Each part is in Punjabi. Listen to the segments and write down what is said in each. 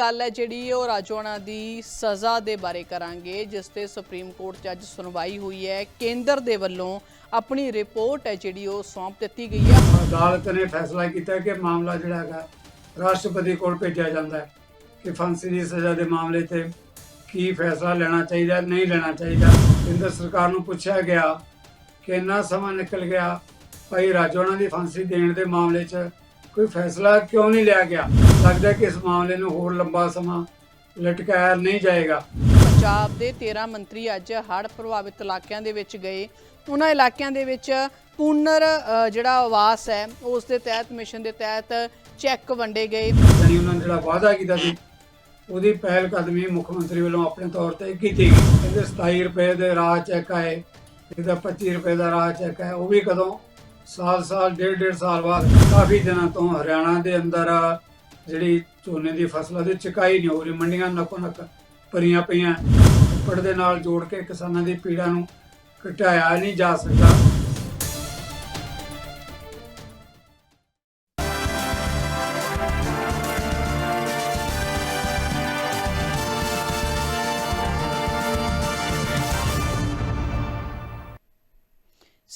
ਗੱਲ ਹੈ ਜਿਹੜੀ ਉਹ ਰਾਜੋਆਣਾ ਦੀ ਸਜ਼ਾ ਦੇ ਬਾਰੇ ਕਰਾਂਗੇ, ਜਿਸ ਤੇ ਸੁਪਰੀਮ ਕੋਰਟ 'ਚ ਅੱਜ ਸੁਣਵਾਈ ਹੋਈ ਹੈ। ਕੇਂਦਰ ਦੇ ਵੱਲੋਂ ਆਪਣੀ ਰਿਪੋਰਟ ਹੈ ਜਿਹੜੀ ਉਹ ਸੌਂਪ ਦਿੱਤੀ ਗਈ ਹੈ। ਅਦਾਲਤ ਨੇ ਫੈਸਲਾ ਕੀਤਾ ਕਿ ਮਾਮਲਾ ਜਿਹੜਾ ਹੈਗਾ, ਰਾਸ਼ਟਰਪਤੀ ਕੋਲ ਭੇਜਿਆ ਜਾਂਦਾ ਹੈ ਕਿ ਫਾਂਸੀ ਦੀ ਸਜ਼ਾ ਦੇ ਮਾਮਲੇ ਤੇ ਕੀ ਫੈਸਲਾ ਲੈਣਾ ਚਾਹੀਦਾ, ਨਹੀਂ ਲੈਣਾ ਚਾਹੀਦਾ। ਕੇਂਦਰ ਸਰਕਾਰ ਨੂੰ ਪੁੱਛਿਆ ਗਿਆ ਕਿ ਇੰਨਾ ਸਮਾਂ ਨਿਕਲ ਗਿਆ, ਭਾਈ ਰਾਜੋਣਾ ਦੀ ਫਾਂਸੀ ਦੇਣ ਦੇ ਮਾਮਲੇ 'ਚ ਕੋਈ ਫੈਸਲਾ ਕਿਉਂ ਨਹੀਂ ਲਿਆ ਗਿਆ? ਲੱਗਦਾ ਕਿ ਇਸ ਮਾਮਲੇ ਨੂੰ ਹੋਰ ਲੰਬਾ ਸਮਾਂ ਲਟਕਾਇਆ ਨਹੀਂ ਜਾਏਗਾ। ਪੰਜਾਬ ਦੇ 13 ਮੰਤਰੀ ਅੱਜ ਹੜ੍ਹ ਪ੍ਰਭਾਵਿਤ ਇਲਾਕਿਆਂ ਦੇ ਵਿੱਚ ਗਏ। ਉਹਨਾਂ ਇਲਾਕਿਆਂ ਦੇ ਵਿੱਚ ਪੁਨਰ ਜਿਹੜਾ ਆਵਾਸ ਹੈ ਉਸ ਦੇ ਤਹਿਤ ਮਿਸ਼ਨ ਦੇ ਤਹਿਤ ਚੈੱਕ ਵੰਡੇ ਗਏ। ਯਾਨੀ ਉਹਨਾਂ ਨੇ ਜਿਹੜਾ ਵਾਅਦਾ ਕੀਤਾ ਸੀ ਉਹਦੀ ਪਹਿਲ ਕਦਮੀ ਮੁੱਖ ਮੰਤਰੀ ਵੱਲੋਂ ਆਪਣੇ ਤੌਰ ਤੇ ਕੀਤੀ ਗਈ। ਕਹਿੰਦੇ 27 ਰੁਪਏ ਦੇ ਰਾਹ ਚੈੱਕ ਆਏ ਇਹਦਾ 25 ਰੁਪਏ ਦਾ ਰਾਹ ਚੈੱਕ ਹੈ ਉਹ ਵੀ ਕਦੋਂ ਸਾਲ ਸਾਲ, ਡੇਢ ਡੇਢ ਸਾਲ ਬਾਅਦ ਕਾਫੀ ਦਿਨਾਂ ਤੋਂ ਹਰਿਆਣਾ ਦੇ ਅੰਦਰ ਜਿਹੜੀ ਝੋਨੇ ਦੀ ਫਸਲਾਂ ਦੀ ਚਕਾਈ ਨਹੀਂ ਹੋ ਰਹੀ, ਮੰਡੀਆਂ ਨੱਕੋ ਨੱਕ ਭਰੀਆਂ ਪਈਆਂ। ਉੱਪਰ ਦੇ ਨਾਲ ਜੋੜ ਕੇ ਕਿਸਾਨਾਂ ਦੀ ਪੀੜਾ ਨੂੰ ਘਟਾਇਆ ਨਹੀਂ ਜਾ ਸਕਦਾ।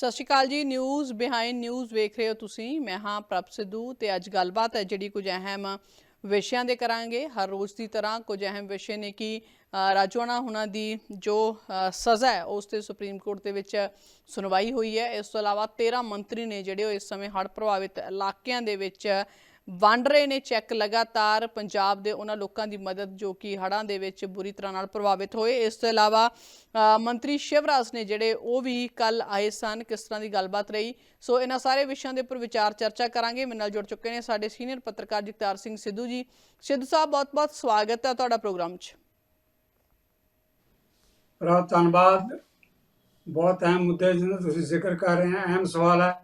ਸਤਿ ਸ਼੍ਰੀ ਅਕਾਲ ਜੀ ਨਿਊਜ਼ ਬਿਹਾਈਂਡ ਨਿਊਜ਼ ਵੇਖ ਰਹੇ ਹੋ ਤੁਸੀਂ। ਮੈਂ ਹਾਂ ਪ੍ਰਭ ਸਿੱਧੂ ਤੇ ਅੱਜ ਗੱਲਬਾਤ ਹੈ ਜਿਹੜੀ ਕੁਝ ਅਹਿਮ ਵਿਸ਼ਿਆਂ ਦੇ ਕਰਾਂਗੇ। ਹਰ ਰੋਜ਼ ਦੀ ਤਰ੍ਹਾਂ ਕੁਝ ਅਹਿਮ ਵਿਸ਼ੇ ਨੇ ਕਿ ਅ, ਹੁਣਾਂ ਦੀ ਜੋ ਸਜ਼ਾ ਹੈ ਉਸ ਤੇ ਸੁਪਰੀਮ ਕੋਰਟ ਦੇ ਵਿੱਚ ਸੁਣਵਾਈ ਹੋਈ ਹੈ। ਇਸ ਤੋਂ ਇਲਾਵਾ 13 ਮੰਤਰੀ ਨੇ ਜਿਹੜੇ ਉਹ ਇਸ ਸਮੇਂ ਹੜ੍ਹ ਪ੍ਰਭਾਵਿਤ ਇਲਾਕਿਆਂ ਦੇ ਵਿੱਚ ਵੰਡ ਰਹੇ ਨੇ ਚੈੱਕ ਲਗਾਤਾਰ ਪੰਜਾਬ ਦੇ ਉਹਨਾਂ ਲੋਕਾਂ ਦੀ ਮਦਦ ਜੋ ਕਿ ਹੜ੍ਹਾਂ ਦੇ ਵਿੱਚ ਬੁਰੀ ਤਰ੍ਹਾਂ ਨਾਲ ਪ੍ਰਭਾਵਿਤ ਹੋਏ। ਇਸ ਤੋਂ ਇਲਾਵਾ ਮੰਤਰੀ ਸ਼ਿਵਰਾਜ ਨੇ ਜਿਹੜੇ ਉਹ ਵੀ ਕੱਲ ਆਏ ਸਨ, ਕਿਸ ਤਰ੍ਹਾਂ ਦੀ ਗੱਲਬਾਤ ਰਹੀ? ਸੋ ਇਹਨਾਂ ਸਾਰੇ ਵਿਸ਼ਿਆਂ ਦੇ ਉੱਪਰ ਵਿਚਾਰ ਚਰਚਾ ਕਰਾਂਗੇ। ਮੇਰੇ ਨਾਲ ਜੁੜ ਚੁੱਕੇ ਨੇ ਸਾਡੇ ਸੀਨੀਅਰ ਪੱਤਰਕਾਰ ਜਗਤਾਰ ਸਿੰਘ ਸਿੱਧੂ ਜੀ। ਸਿੱਧੂ ਸਾਹਿਬ, ਬਹੁਤ-ਬਹੁਤ ਸਵਾਗਤ ਹੈ ਤੁਹਾਡਾ ਪ੍ਰੋਗਰਾਮ 'ਚ। ਬਹੁਤ ਧੰਨਵਾਦ। ਬਹੁਤ ਅਹਿਮ ਮੁੱਦੇ ਜਿਹਨਾਂ ਤੁਸੀਂ ਜ਼ਿਕਰ ਕਰ ਰਹੇ ਹੋ ਅਹਿਮ ਸਵਾਲ ਹੈ।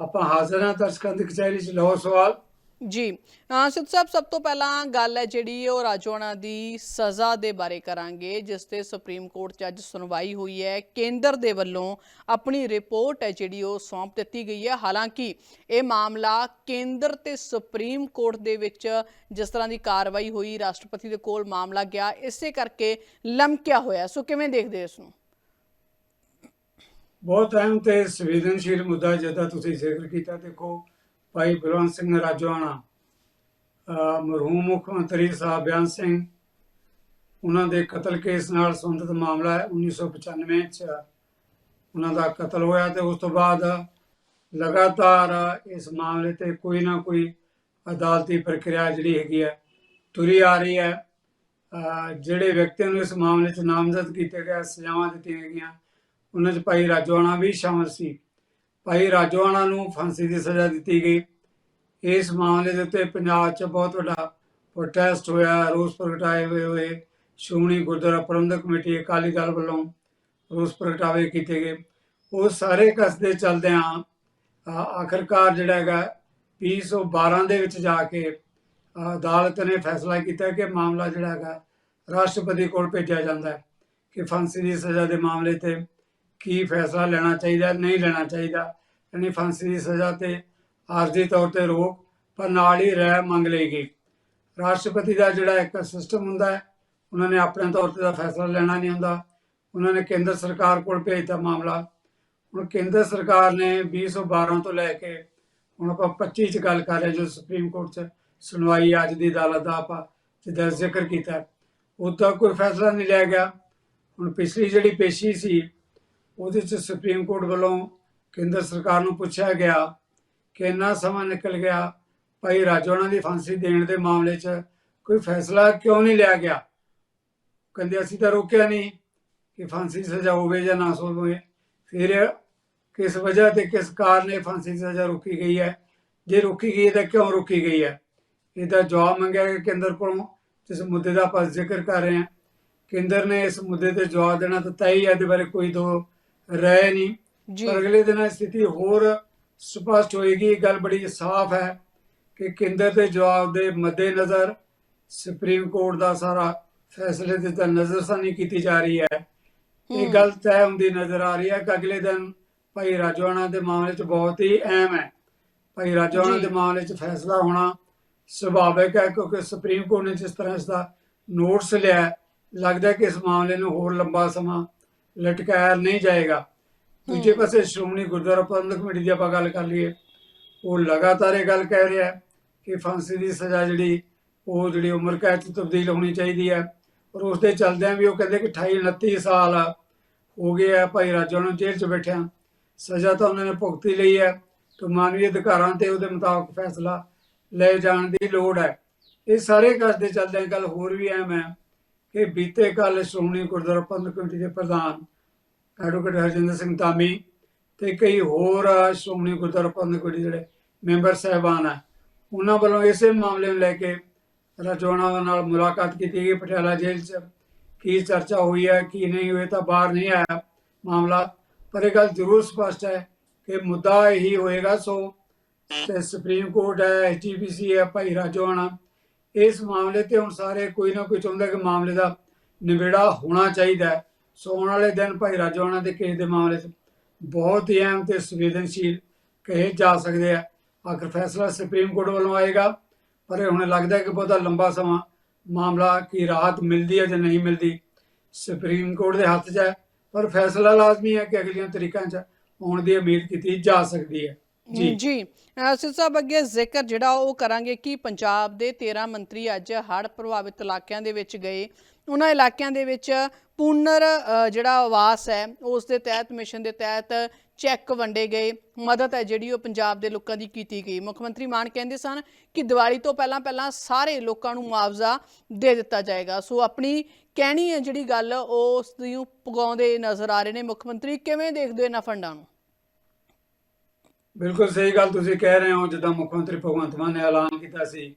ਆਪਾਂ ਹਾਜ਼ਰ ਹਾਂ ਦਰਸ਼ਕਾਂ ਦੀ ਕਚਹਿਰੀ 'ਚ। ਲਓ ਸਵਾਲ। ਜੀ, ਅਹ ਸਿੱਧੂ ਸਾਹਿਬ, ਸਭ ਤੋਂ ਪਹਿਲਾਂ ਗੱਲ ਹੈ ਜਿਹੜੀ ਉਹ ਰਾਜੋਆਣਾ ਦੀ ਸਜ਼ਾ ਦੇ ਬਾਰੇ ਕਰਾਂਗੇ, ਜਿਸ ਤੇ ਸੁਪਰੀਮ ਕੋਰਟ 'ਚ ਅੱਜ ਸੁਣਵਾਈ ਹੋਈ ਹੈ। ਕੇਂਦਰ ਦੇ ਵੱਲੋਂ ਆਪਣੀ ਰਿਪੋਰਟ ਹੈ ਜਿਹੜੀ ਉਹ ਸੌਂਪ ਦਿੱਤੀ ਗਈ ਹੈ। ਹਾਲਾਂਕਿ ਇਹ ਮਾਮਲਾ ਕੇਂਦਰ ਤੇ ਸੁਪਰੀਮ ਕੋਰਟ ਦੇ ਵਿੱਚ ਜਿਸ ਤਰ੍ਹਾਂ ਦੀ ਕਾਰਵਾਈ ਹੋਈ, ਰਾਸ਼ਟਰਪਤੀ ਦੇ ਕੋਲ ਮਾਮਲਾ ਗਿਆ, ਇਸੇ ਕਰਕੇ ਲਮਕਿਆ ਹੋਇਆ। ਸੋ ਕਿਵੇਂ ਦੇਖਦੇ ਹੋ ਇਸ ਨੂੰ? ਬਹੁਤ ਅਹਿਮ ਤੇ ਸੰਵੇਦਨਸ਼ੀਲ ਮੁੱਦਾ ਜਿਹਦਾ ਤੁਸੀਂ ਜ਼ਿਕਰ ਕੀਤਾ, ਦੇਖੋ ਭਾਈ ਬਲਵੰਤ ਸਿੰਘ ਰਾਜੋਆਣਾ ਮਰਹੂਮ ਮੁੱਖ ਮੰਤਰੀ ਸਾਹਿਬ ਬਿਆਨ ਸਿੰਘ, ਉਹਨਾਂ ਦੇ ਕਤਲ ਕੇਸ ਨਾਲ ਸੰਬੰਧਿਤ ਮਾਮਲਾ ਹੈ 1995 ਚ। ਉਹਨਾਂ ਦਾ ਕਤਲ ਹੋਇਆ ਤੇ ਉਸ ਤੋਂ ਬਾਅਦ ਲਗਾਤਾਰ ਇਸ ਮਾਮਲੇ ਤੇ ਕੋਈ ਨਾ ਕੋਈ ਅਦਾਲਤੀ ਪ੍ਰਕਿਰਿਆ ਜਿਹੜੀ ਹੈਗੀ ਹੈ, ਤੁਰੀ ਆ ਰਹੀ ਹੈ। ਜਿਹੜੇ ਵਿਅਕਤੀਆਂ ਨੂੰ ਇਸ ਮਾਮਲੇ 'ਚ ਨਾਮਜ਼ਦ ਕੀਤੇ ਗਏ ਸਜ਼ਾਵਾਂ ਦਿੱਤੀਆਂ ਗਈਆਂ, ਉਹਨਾਂ 'ਚ ਭਾਈ ਰਾਜੋਆਣਾ ਵੀ ਸ਼ਾਮਲ ਸੀ। ਭਾਈ ਰਾਜੋਆਣਾ ਨੂੰ ਫਾਂਸੀ ਦੀ ਸਜ਼ਾ ਦਿੱਤੀ ਗਈ। ਇਸ ਮਾਮਲੇ ਦੇ ਉੱਤੇ ਪੰਜਾਬ 'ਚ ਬਹੁਤ ਵੱਡਾ ਪ੍ਰੋਟੈਸਟ ਹੋਇਆ ਰੋਸ ਪ੍ਰਗਟਾਏ ਹੋਏ ਹੋਏ। ਸ਼੍ਰੋਮਣੀ ਗੁਰਦੁਆਰਾ ਪ੍ਰਬੰਧਕ ਕਮੇਟੀ ਅਕਾਲੀ ਦਲ ਵੱਲੋਂ ਰੋਸ ਪ੍ਰਗਟਾਵੇ ਕੀਤੇ ਗਏ। ਉਹ ਸਾਰੇ ਕਸਦੇ ਚੱਲਦਿਆਂ ਅ, ਆਖਰਕਾਰ ਜਿਹੜਾ ਹੈਗਾ 212 ਦੇ ਵਿੱਚ ਜਾ ਕੇ ਅਦਾਲਤ ਨੇ ਫੈਸਲਾ ਕੀਤਾ ਕਿ ਮਾਮਲਾ ਜਿਹੜਾ ਹੈਗਾ ਰਾਸ਼ਟਰਪਤੀ ਕੋਲ ਭੇਜਿਆ ਜਾਂਦਾ ਹੈ ਕਿ ਫਾਂਸੀ ਦੀ ਸਜ਼ਾ ਦੇ ਮਾਮਲੇ ਤੇ ਕੀ ਫੈਸਲਾ ਲੈਣਾ ਚਾਹੀਦਾ, ਨਹੀਂ ਲੈਣਾ ਚਾਹੀਦਾ। ਯਾਨੀ ਫਾਂਸੀ ਦੀ ਸਜ਼ਾ ਤੇ ਆਰਜ਼ੀ ਤੌਰ ਤੇ ਰੋਕ, ਪਰ ਨਾਲ ਹੀ ਰਹਿ ਮੰਗ ਲਈ ਗਈ। ਰਾਸ਼ਟਰਪਤੀ ਦਾ ਜਿਹੜਾ ਇੱਕ ਸਿਸਟਮ ਹੁੰਦਾ ਹੈ, ਉਹਨਾਂ ਨੇ ਆਪਣੇ ਤੌਰ ਤੇ ਦਾ ਫੈਸਲਾ ਲੈਣਾ ਨਹੀਂ ਹੁੰਦਾ। ਉਹਨਾਂ ਨੇ ਕੇਂਦਰ ਸਰਕਾਰ ਕੋਲ ਭੇਜਤਾ ਮਾਮਲਾ। ਹੁਣ ਕੇਂਦਰ ਸਰਕਾਰ ਨੇ 2012 ਤੋਂ ਲੈ ਕੇ ਹੁਣ ਆਪਾਂ 25 ਚ ਗੱਲ ਕਰ ਰਹੇ ਜੋ ਸੁਪਰੀਮ ਕੋਰਟ ਚ ਸੁਣਵਾਈ ਅੱਜ ਦੀ ਅਦਾਲਤ ਦਾ ਆਪਾਂ ਜਿੱਦਾਂ ਜ਼ਿਕਰ ਕੀਤਾ। ਉਹ ਤਾਂ ਕੋਈ ਫੈਸਲਾ ਨਹੀਂ ਲਿਆ ਗਿਆ। ਹੁਣ ਪਿਛਲੀ ਜਿਹੜੀ ਪੇਸ਼ੀ ਸੀ ਉਹਦੇ ਚ ਸੁਪਰੀਮ ਕੋਰਟ ਵੱਲੋਂ ਕੇਂਦਰ ਸਰਕਾਰ ਨੂੰ ਪੁੱਛਿਆ ਗਿਆ ਕਿ ਇੰਨਾ ਸਮਾਂ ਨਿਕਲ ਗਿਆ, ਭਾਈ ਰਾਜੋਆਣਾ ਦੀ ਫਾਂਸੀ ਦੇਣ ਦੇ ਮਾਮਲੇ 'ਚ ਕੋਈ ਫੈਸਲਾ ਕਿਉਂ ਨਹੀਂ ਲਿਆ ਗਿਆ? ਕਹਿੰਦੇ ਅਸੀਂ ਤਾਂ ਰੋਕਿਆ ਨਹੀਂ ਕਿ ਫਾਂਸੀ ਦੀ ਸਜ਼ਾ ਹੋਵੇ ਜਾਂ ਨਾ ਹੋਵੇ। ਫਿਰ ਕਿਸ ਵਜ੍ਹਾ ਤੇ ਕਿਸ ਕਾਰਨ ਇਹ ਫਾਂਸੀ ਦੀ ਸਜ਼ਾ ਰੋਕੀ ਗਈ ਹੈ? ਜੇ ਰੋਕੀ ਗਈ ਹੈ ਤਾਂ ਕਿਉਂ ਰੋਕੀ ਗਈ ਹੈ? ਇਹਦਾ ਜਵਾਬ ਮੰਗਿਆ ਗਿਆ ਕੇਂਦਰ ਕੋਲੋਂ, ਜਿਸ ਮੁੱਦੇ ਦਾ ਆਪਾਂ ਜ਼ਿਕਰ ਕਰ ਰਹੇ ਹਾਂ। ਕੇਂਦਰ ਨੇ ਇਸ ਮੁੱਦੇ ਤੇ ਜਵਾਬ ਦੇਣਾ ਤਾਂ ਤੈਅ ਹੀ ਹੈ, ਇਹਦੇ ਬਾਰੇ ਕੋਈ ਦੋ ਰਾਏ ਨਹੀਂ। ਜੀ। ਪਰ ਅਗਲੇ ਦਿਨਾਂ ਸਥਿਤੀ ਹੋਰ ਸਪਸ਼ਟ ਹੋਏਗੀ। ਇਹ ਗੱਲ ਬੜੀ ਸਾਫ਼ ਹੈ ਕਿ ਕੇਂਦਰ ਦੇ ਜਵਾਬ ਦੇ ਮੱਦੇਨਜ਼ਰ ਸੁਪਰੀਮ ਕੋਰਟ ਦਾ ਸਾਰਾ ਫੈਸਲੇ ਦੇ ਤਾਂ ਨਜ਼ਰਸਾਨੀ ਕੀਤੀ ਜਾ ਰਹੀ ਹੈ। ਇਹ। ਗੱਲ ਤੈਅ ਹੁੰਦੀ ਨਜ਼ਰ ਆ ਰਹੀ ਹੈ ਕਿ ਅਗਲੇ ਦਿਨ ਭਾਈ ਰਾਜੋਆਣਾ ਦੇ ਮਾਮਲੇ 'ਚ ਬਹੁਤ ਹੀ ਅਹਿਮ ਹੈ। ਭਾਈ ਜੀ। ਦੇ ਮਾਮਲੇ 'ਚ ਫੈਸਲਾ ਹੋਣਾ ਸੁਭਾਵਿਕ ਹੈ ਕਿਉਂਕਿ ਸੁਪਰੀਮ ਕੋਰਟ ਨੇ ਜਿਸ ਤਰ੍ਹਾਂ ਇਸ ਦਾ ਨੋਟਿਸ ਲਿਆ ਲੱਗਦਾ ਹੈ ਕਿ ਇਸ ਮਾਮਲੇ ਨੂੰ ਹੋਰ ਲੰਬਾ ਸਮਾਂ ਲਟਕਾਇਆ ਨਹੀਂ ਜਾਏਗਾ। ਦੂਜੇ। ਪਾਸੇ ਸ਼੍ਰੋਮਣੀ ਗੁਰਦੁਆਰਾ ਪ੍ਰਬੰਧਕ ਕਮੇਟੀ ਦੀ ਆਪਾਂ ਗੱਲ ਕਰ ਲਈਏ। ਉਹ ਲਗਾਤਾਰ ਇਹ ਗੱਲ ਕਹਿ ਰਿਹਾ ਕਿ ਫਾਂਸੀ ਦੀ ਸਜ਼ਾ ਜਿਹੜੀ ਉਹ ਜਿਹੜੀ ਉਮਰ ਕੈਦ 'ਚ ਤਬਦੀਲ ਹੋਣੀ ਚਾਹੀਦੀ ਹੈ। ਔਰ ਉਸ ਦੇ ਚੱਲਦਿਆਂ ਵੀ ਉਹ ਕਹਿੰਦੇ ਕਿ 28 29 ਸਾਲ ਹੋ ਗਏ ਆ ਭਾਈ ਰਾਜਾ ਨੂੰ ਜੇਲ੍ਹ 'ਚ ਬੈਠਿਆਂ। ਸਜ਼ਾ ਤਾਂ ਉਹਨਾਂ ਨੇ ਭੁਗਤੀ ਲਈ ਹੈ ਤੇ ਮਾਨਵੀ ਅਧਿਕਾਰਾਂ ਤੇ ਉਹਦੇ ਮੁਤਾਬਕ ਫੈਸਲਾ ਲੈ ਜਾਣ ਦੀ ਲੋੜ ਹੈ। ਇਹ ਸਾਰੇ ਕਸ ਦੇ ਚੱਲਦਿਆਂ ਗੱਲ ਹੋਰ ਵੀ ਅਹਿਮ ਹੈ। ਕਿ ਬੀਤੇ ਕੱਲ ਸ਼੍ਰੋਮਣੀ ਗੁਰਦੁਆਰਾ ਪ੍ਰਬੰਧਕ ਕਮੇਟੀ ਦੇ ਪ੍ਰਧਾਨ ਐਡਵੋਕੇਟ ਹਰਜਿੰਦਰ ਸਿੰਘ ਧਾਮੀ ਤੇ ਕਈ ਹੋਰ ਸ਼੍ਰੋਮਣੀ ਗੁਰਦੁਆਰਾ ਪ੍ਰਬੰਧਕ ਕਮੇਟੀ ਜਿਹੜੇ ਮੈਂਬਰ ਸਹਿਬਾਨ ਆ, ਉਹਨਾਂ ਵੱਲੋਂ ਇਸੇ ਮਾਮਲੇ ਨੂੰ ਲੈ ਕੇ ਰਜਵਾਣਾ ਨਾਲ ਮੁਲਾਕਾਤ ਕੀਤੀ ਗਈ, ਪਟਿਆਲਾ ਜੇਲ੍ਹ 'ਚ ਕੀ ਚਰਚਾ ਹੋਈ ਹੈ, ਕੀ ਨਹੀਂ ਹੋਈ ਤਾਂ ਬਾਹਰ ਨਹੀਂ ਆਇਆ ਮਾਮਲਾ, ਪਰ ਇਹ ਗੱਲ ਜ਼ਰੂਰ ਸਪਸ਼ਟ ਹੈ ਕਿ ਮੁੱਦਾ ਇਹੀ ਹੋਏਗਾ, ਸੋ ਸੁਪਰੀਮ ਕੋਰਟ ਹੈ ਐਚਟੀਪੀਸੀ ਹੈ, ਭਾਈ ਰਾਜਵਾਣਾ ਇਸ ਮਾਮਲੇ ਤੇ ਹੁਣ ਸਾਰੇ ਕੋਈ ਨਾ ਕੋਈ ਚਾਹੁੰਦਾ ਕਿ ਮਾਮਲੇ ਦਾ ਨਿਬੇੜਾ ਹੋਣਾ ਚਾਹੀਦਾ ਹੈ। ਸੋ ਆਉਣ ਵਾਲੇ ਦਿਨ ਭਾਈ ਰਾਜਵਾਣਾ ਦੇ ਕੇਸ ਦੇ ਮਾਮਲੇ 'ਚ ਬਹੁਤ ਹੀ ਅਹਿਮ ਤੇ ਸੰਵੇਦਨਸ਼ੀਲ ਕਹੇ ਜਾ ਸਕਦੇ ਆ। ਆਖਰ ਫੈਸਲਾ ਸੁਪਰੀਮ ਕੋਰਟ ਵੱਲੋਂ ਆਏਗਾ, ਪਰ ਇਹ ਹੁਣ ਲੱਗਦਾ ਕਿ ਬਹੁਤਾ ਲੰਬਾ ਸਮਾਂ ਮਾਮਲਾ ਕੀ ਰਾਹਤ ਮਿਲਦੀ ਹੈ ਜਾਂ ਨਹੀਂ ਮਿਲਦੀ ਸੁਪਰੀਮ ਕੋਰਟ ਦੇ ਹੱਥ 'ਚ ਹੈ। ਪਰ ਫੈਸਲਾ ਲਾਜ਼ਮੀ ਹੈ ਕਿ ਅਗਲੀਆਂ ਤਰੀਕਾਂ 'ਚ ਆਉਣ ਦੀ ਉਮੀਦ ਕੀਤੀ ਜਾ ਸਕਦੀ ਹੈ। ਜੀ। ਜੀ। ਅ, ਸਿਰ ਸਾਹਿਬ ਅੱਗੇ ਜ਼ਿਕਰ ਜਿਹੜਾ ਉਹ ਕਰਾਂਗੇ ਕਿ ਪੰਜਾਬ ਦੇ 13 ਮੰਤਰੀ ਅੱਜ ਹੜ੍ਹ ਪ੍ਰਭਾਵਿਤ ਇਲਾਕਿਆਂ ਦੇ ਵਿੱਚ ਗਏ। ਉਹਨਾਂ ਇਲਾਕਿਆਂ ਦੇ ਵਿੱਚ ਪੁਨਰ ਜਿਹੜਾ ਆਵਾਸ ਹੈ ਉਸ ਦੇ ਤਹਿਤ ਮਿਸ਼ਨ ਦੇ ਤਹਿਤ ਚੈੱਕ ਵੰਡੇ ਗਏ। ਮਦਦ ਹੈ ਜਿਹੜੀ ਉਹ ਪੰਜਾਬ ਦੇ ਲੋਕਾਂ ਦੀ ਕੀਤੀ ਗਈ। ਮੁੱਖ ਮੰਤਰੀ ਮਾਨ ਕਹਿੰਦੇ ਸਨ ਕਿ ਦੀਵਾਲੀ ਤੋਂ ਪਹਿਲਾਂ ਪਹਿਲਾਂ ਸਾਰੇ ਲੋਕਾਂ ਨੂੰ ਮੁਆਵਜ਼ਾ ਦੇ ਦਿੱਤਾ ਜਾਏਗਾ। ਸੋ ਆਪਣੀ ਕਹਿਣੀ ਹੈ ਜਿਹੜੀ ਗੱਲ ਉਹ ਉਸ ਨੂੰ ਪਗਾਉਂਦੇ ਨਜ਼ਰ ਆ ਰਹੇ ਨੇ ਮੁੱਖ ਮੰਤਰੀ। ਕਿਵੇਂ ਦੇਖਦੇ ਹੋ ਇਹਨਾਂ ਫੰਡਾਂ ਨੂੰ? ਬਿਲਕੁਲ ਸਹੀ ਗੱਲ ਤੁਸੀਂ ਕਹਿ ਰਹੇ ਹੋ ਜਿੱਦਾਂ ਮੁੱਖ ਮੰਤਰੀ ਭਗਵੰਤ ਮਾਨ ਨੇ ਐਲਾਨ ਕੀਤਾ ਸੀ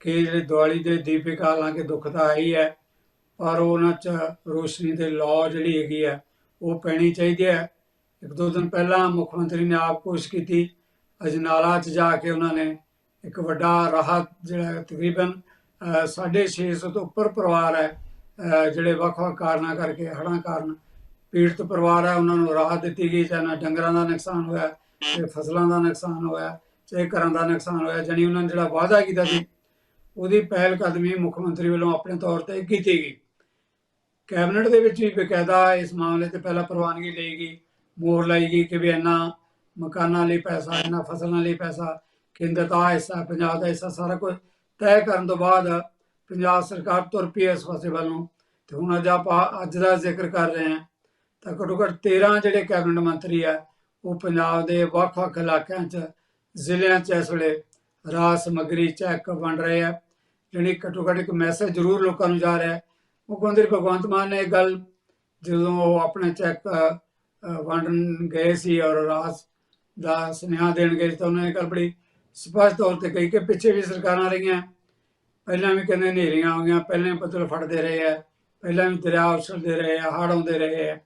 ਕਿ ਜਿਹੜੇ ਦੀਵਾਲੀ ਦੇ ਦੀਪਕ ਹਾਲਾਂਕਿ ਦੁੱਖ ਤਾਂ ਆਈ ਹੈ ਪਰ ਉਹਨਾਂ 'ਚ ਰੋਸ਼ਨੀ ਦੇ ਲੌ ਜਿਹੜੀ ਹੈਗੀ ਹੈ ਉਹ ਪੈਣੀ ਚਾਹੀਦੀ ਹੈ। ਇੱਕ ਦੋ ਦਿਨ ਪਹਿਲਾਂ ਮੁੱਖ ਮੰਤਰੀ ਨੇ ਆਪ ਕੋਸ਼ਿਸ਼ ਕੀਤੀ ਅਜਨਾਲਾ 'ਚ ਜਾ ਕੇ ਉਹਨਾਂ ਨੇ ਇੱਕ ਵੱਡਾ ਰਾਹਤ ਜਿਹੜਾ ਤਕਰੀਬਨ ਅਹ, 650 ਤੋਂ ਉੱਪਰ ਪਰਿਵਾਰ ਹੈ ਜਿਹੜੇ ਵੱਖ-ਵੱਖ ਕਾਰਨਾਂ ਕਰਕੇ ਹੜ੍ਹਾਂ ਕਾਰਨ ਪੀੜਤ ਪਰਿਵਾਰ ਹੈ ਉਹਨਾਂ ਨੂੰ ਰਾਹਤ ਦਿੱਤੀ ਗਈ ਜਾਂ ਡੰਗਰਾਂ ਦਾ ਨੁਕਸਾਨ ਹੋਇਆ ਤੇ ਫਸਲਾਂ ਦਾ ਨੁਕਸਾਨ ਹੋਇਆ ਚਾਹੇ ਘਰਾਂ ਦਾ ਨੁਕਸਾਨ ਹੋਇਆ, ਜਾਣੀ ਉਹਨਾਂ ਨੇ ਜਿਹੜਾ ਵਾਅਦਾ ਕੀਤਾ ਸੀ, ਉਹਦੀ ਪਹਿਲ ਕਦਮੀ ਮੁੱਖ ਮੰਤਰੀ ਵੱਲੋਂ ਆਪਣੇ ਤੌਰ ਤੇ ਕੀਤੀ ਗਈ। ਕੈਬਨਿਟ ਦੇ ਵਿੱਚ ਵੀ ਬਕਾਇਦਾ ਇਸ ਮਾਮਲੇ ਤੇ ਪਹਿਲਾਂ ਪ੍ਰਵਾਨਗੀ ਲਈ ਗਈ, ਮੋਹਰ ਲਾਈ ਗਈ ਕਿ ਵੀ ਇੰਨਾ ਮਕਾਨਾਂ ਲਈ ਪੈਸਾ ਇਹਨਾਂ ਫਸਲਾਂ ਲਈ ਪੈਸਾ, ਕੇਂਦਰ ਦਾ ਹਿੱਸਾ, ਪੰਜਾਬ ਦਾ ਹਿੱਸਾ, ਸਾਰਾ ਕੁਝ ਤੈਅ ਕਰਨ ਤੋਂ ਬਾਅਦ ਪੰਜਾਬ ਸਰਕਾਰ ਤੁਰ ਪਈ ਇਸ ਪਾਸੇ ਵੱਲੋਂ ਤੇ ਹੁਣ ਅੱਜ ਆਪਾਂ ਅੱਜ ਦਾ ਜ਼ਿਕਰ ਕਰ ਰਹੇ ਹਾਂ। ਤਾਂ ਘੱਟੋ ਘੱਟ 13 ਜਿਹੜੇ ਕੈਬਨਿਟ ਮੰਤਰੀ ਆ ਉਹ ਪੰਜਾਬ ਦੇ ਵੱਖ-ਵੱਖ ਇਲਾਕਿਆਂ 'ਚ ਜ਼ਿਲ੍ਹਿਆਂ 'ਚ ਇਸ ਵੇਲੇ ਰਾਜ ਸਮੱਗਰੀ ਚੈੱਕ ਵੰਡ ਰਹੇ ਆ ਜਿਹੜੀ ਘੱਟੋ ਘੱਟ ਇੱਕ ਮੈਸੇਜ ਜ਼ਰੂਰ ਲੋਕਾਂ ਨੂੰ ਜਾ ਰਿਹਾ ਹੈ। ਮੁੱਖ ਮੰਤਰੀ ਭਗਵੰਤ ਮਾਨ ਨੇ ਇਹ ਗੱਲ ਜਦੋਂ ਉਹ ਆਪਣੇ ਚੈੱਕ ਅ, ਵੰਡਣ ਗਏ ਸੀ ਔਰ ਰਾਜ ਦਾ ਸੁਨੇਹਾ ਦੇਣ ਗਏ ਸੀ ਤਾਂ ਉਹਨਾਂ ਨੇ ਇਹ ਗੱਲ ਬੜੀ ਸਪਸ਼ਟ ਤੌਰ ਤੇ ਕਹੀ ਕਿ ਪਿੱਛੇ ਵੀ ਸਰਕਾਰਾਂ ਰਹੀਆਂ ਪਹਿਲਾਂ ਵੀ ਕਹਿੰਦੇ ਹਨੇਰੀਆਂ ਆ ਗਈਆਂ ਪਹਿਲਾਂ ਵੀ ਬੱਦਲ ਫੜਦੇ ਰਹੇ ਆ ਪਹਿਲਾਂ ਵੀ ਦਰਿਆ ਉਛਲਦੇ ਰਹੇ ਆ ਹੜ ਆਉਂਦੇ ਰਹੇ ਆ।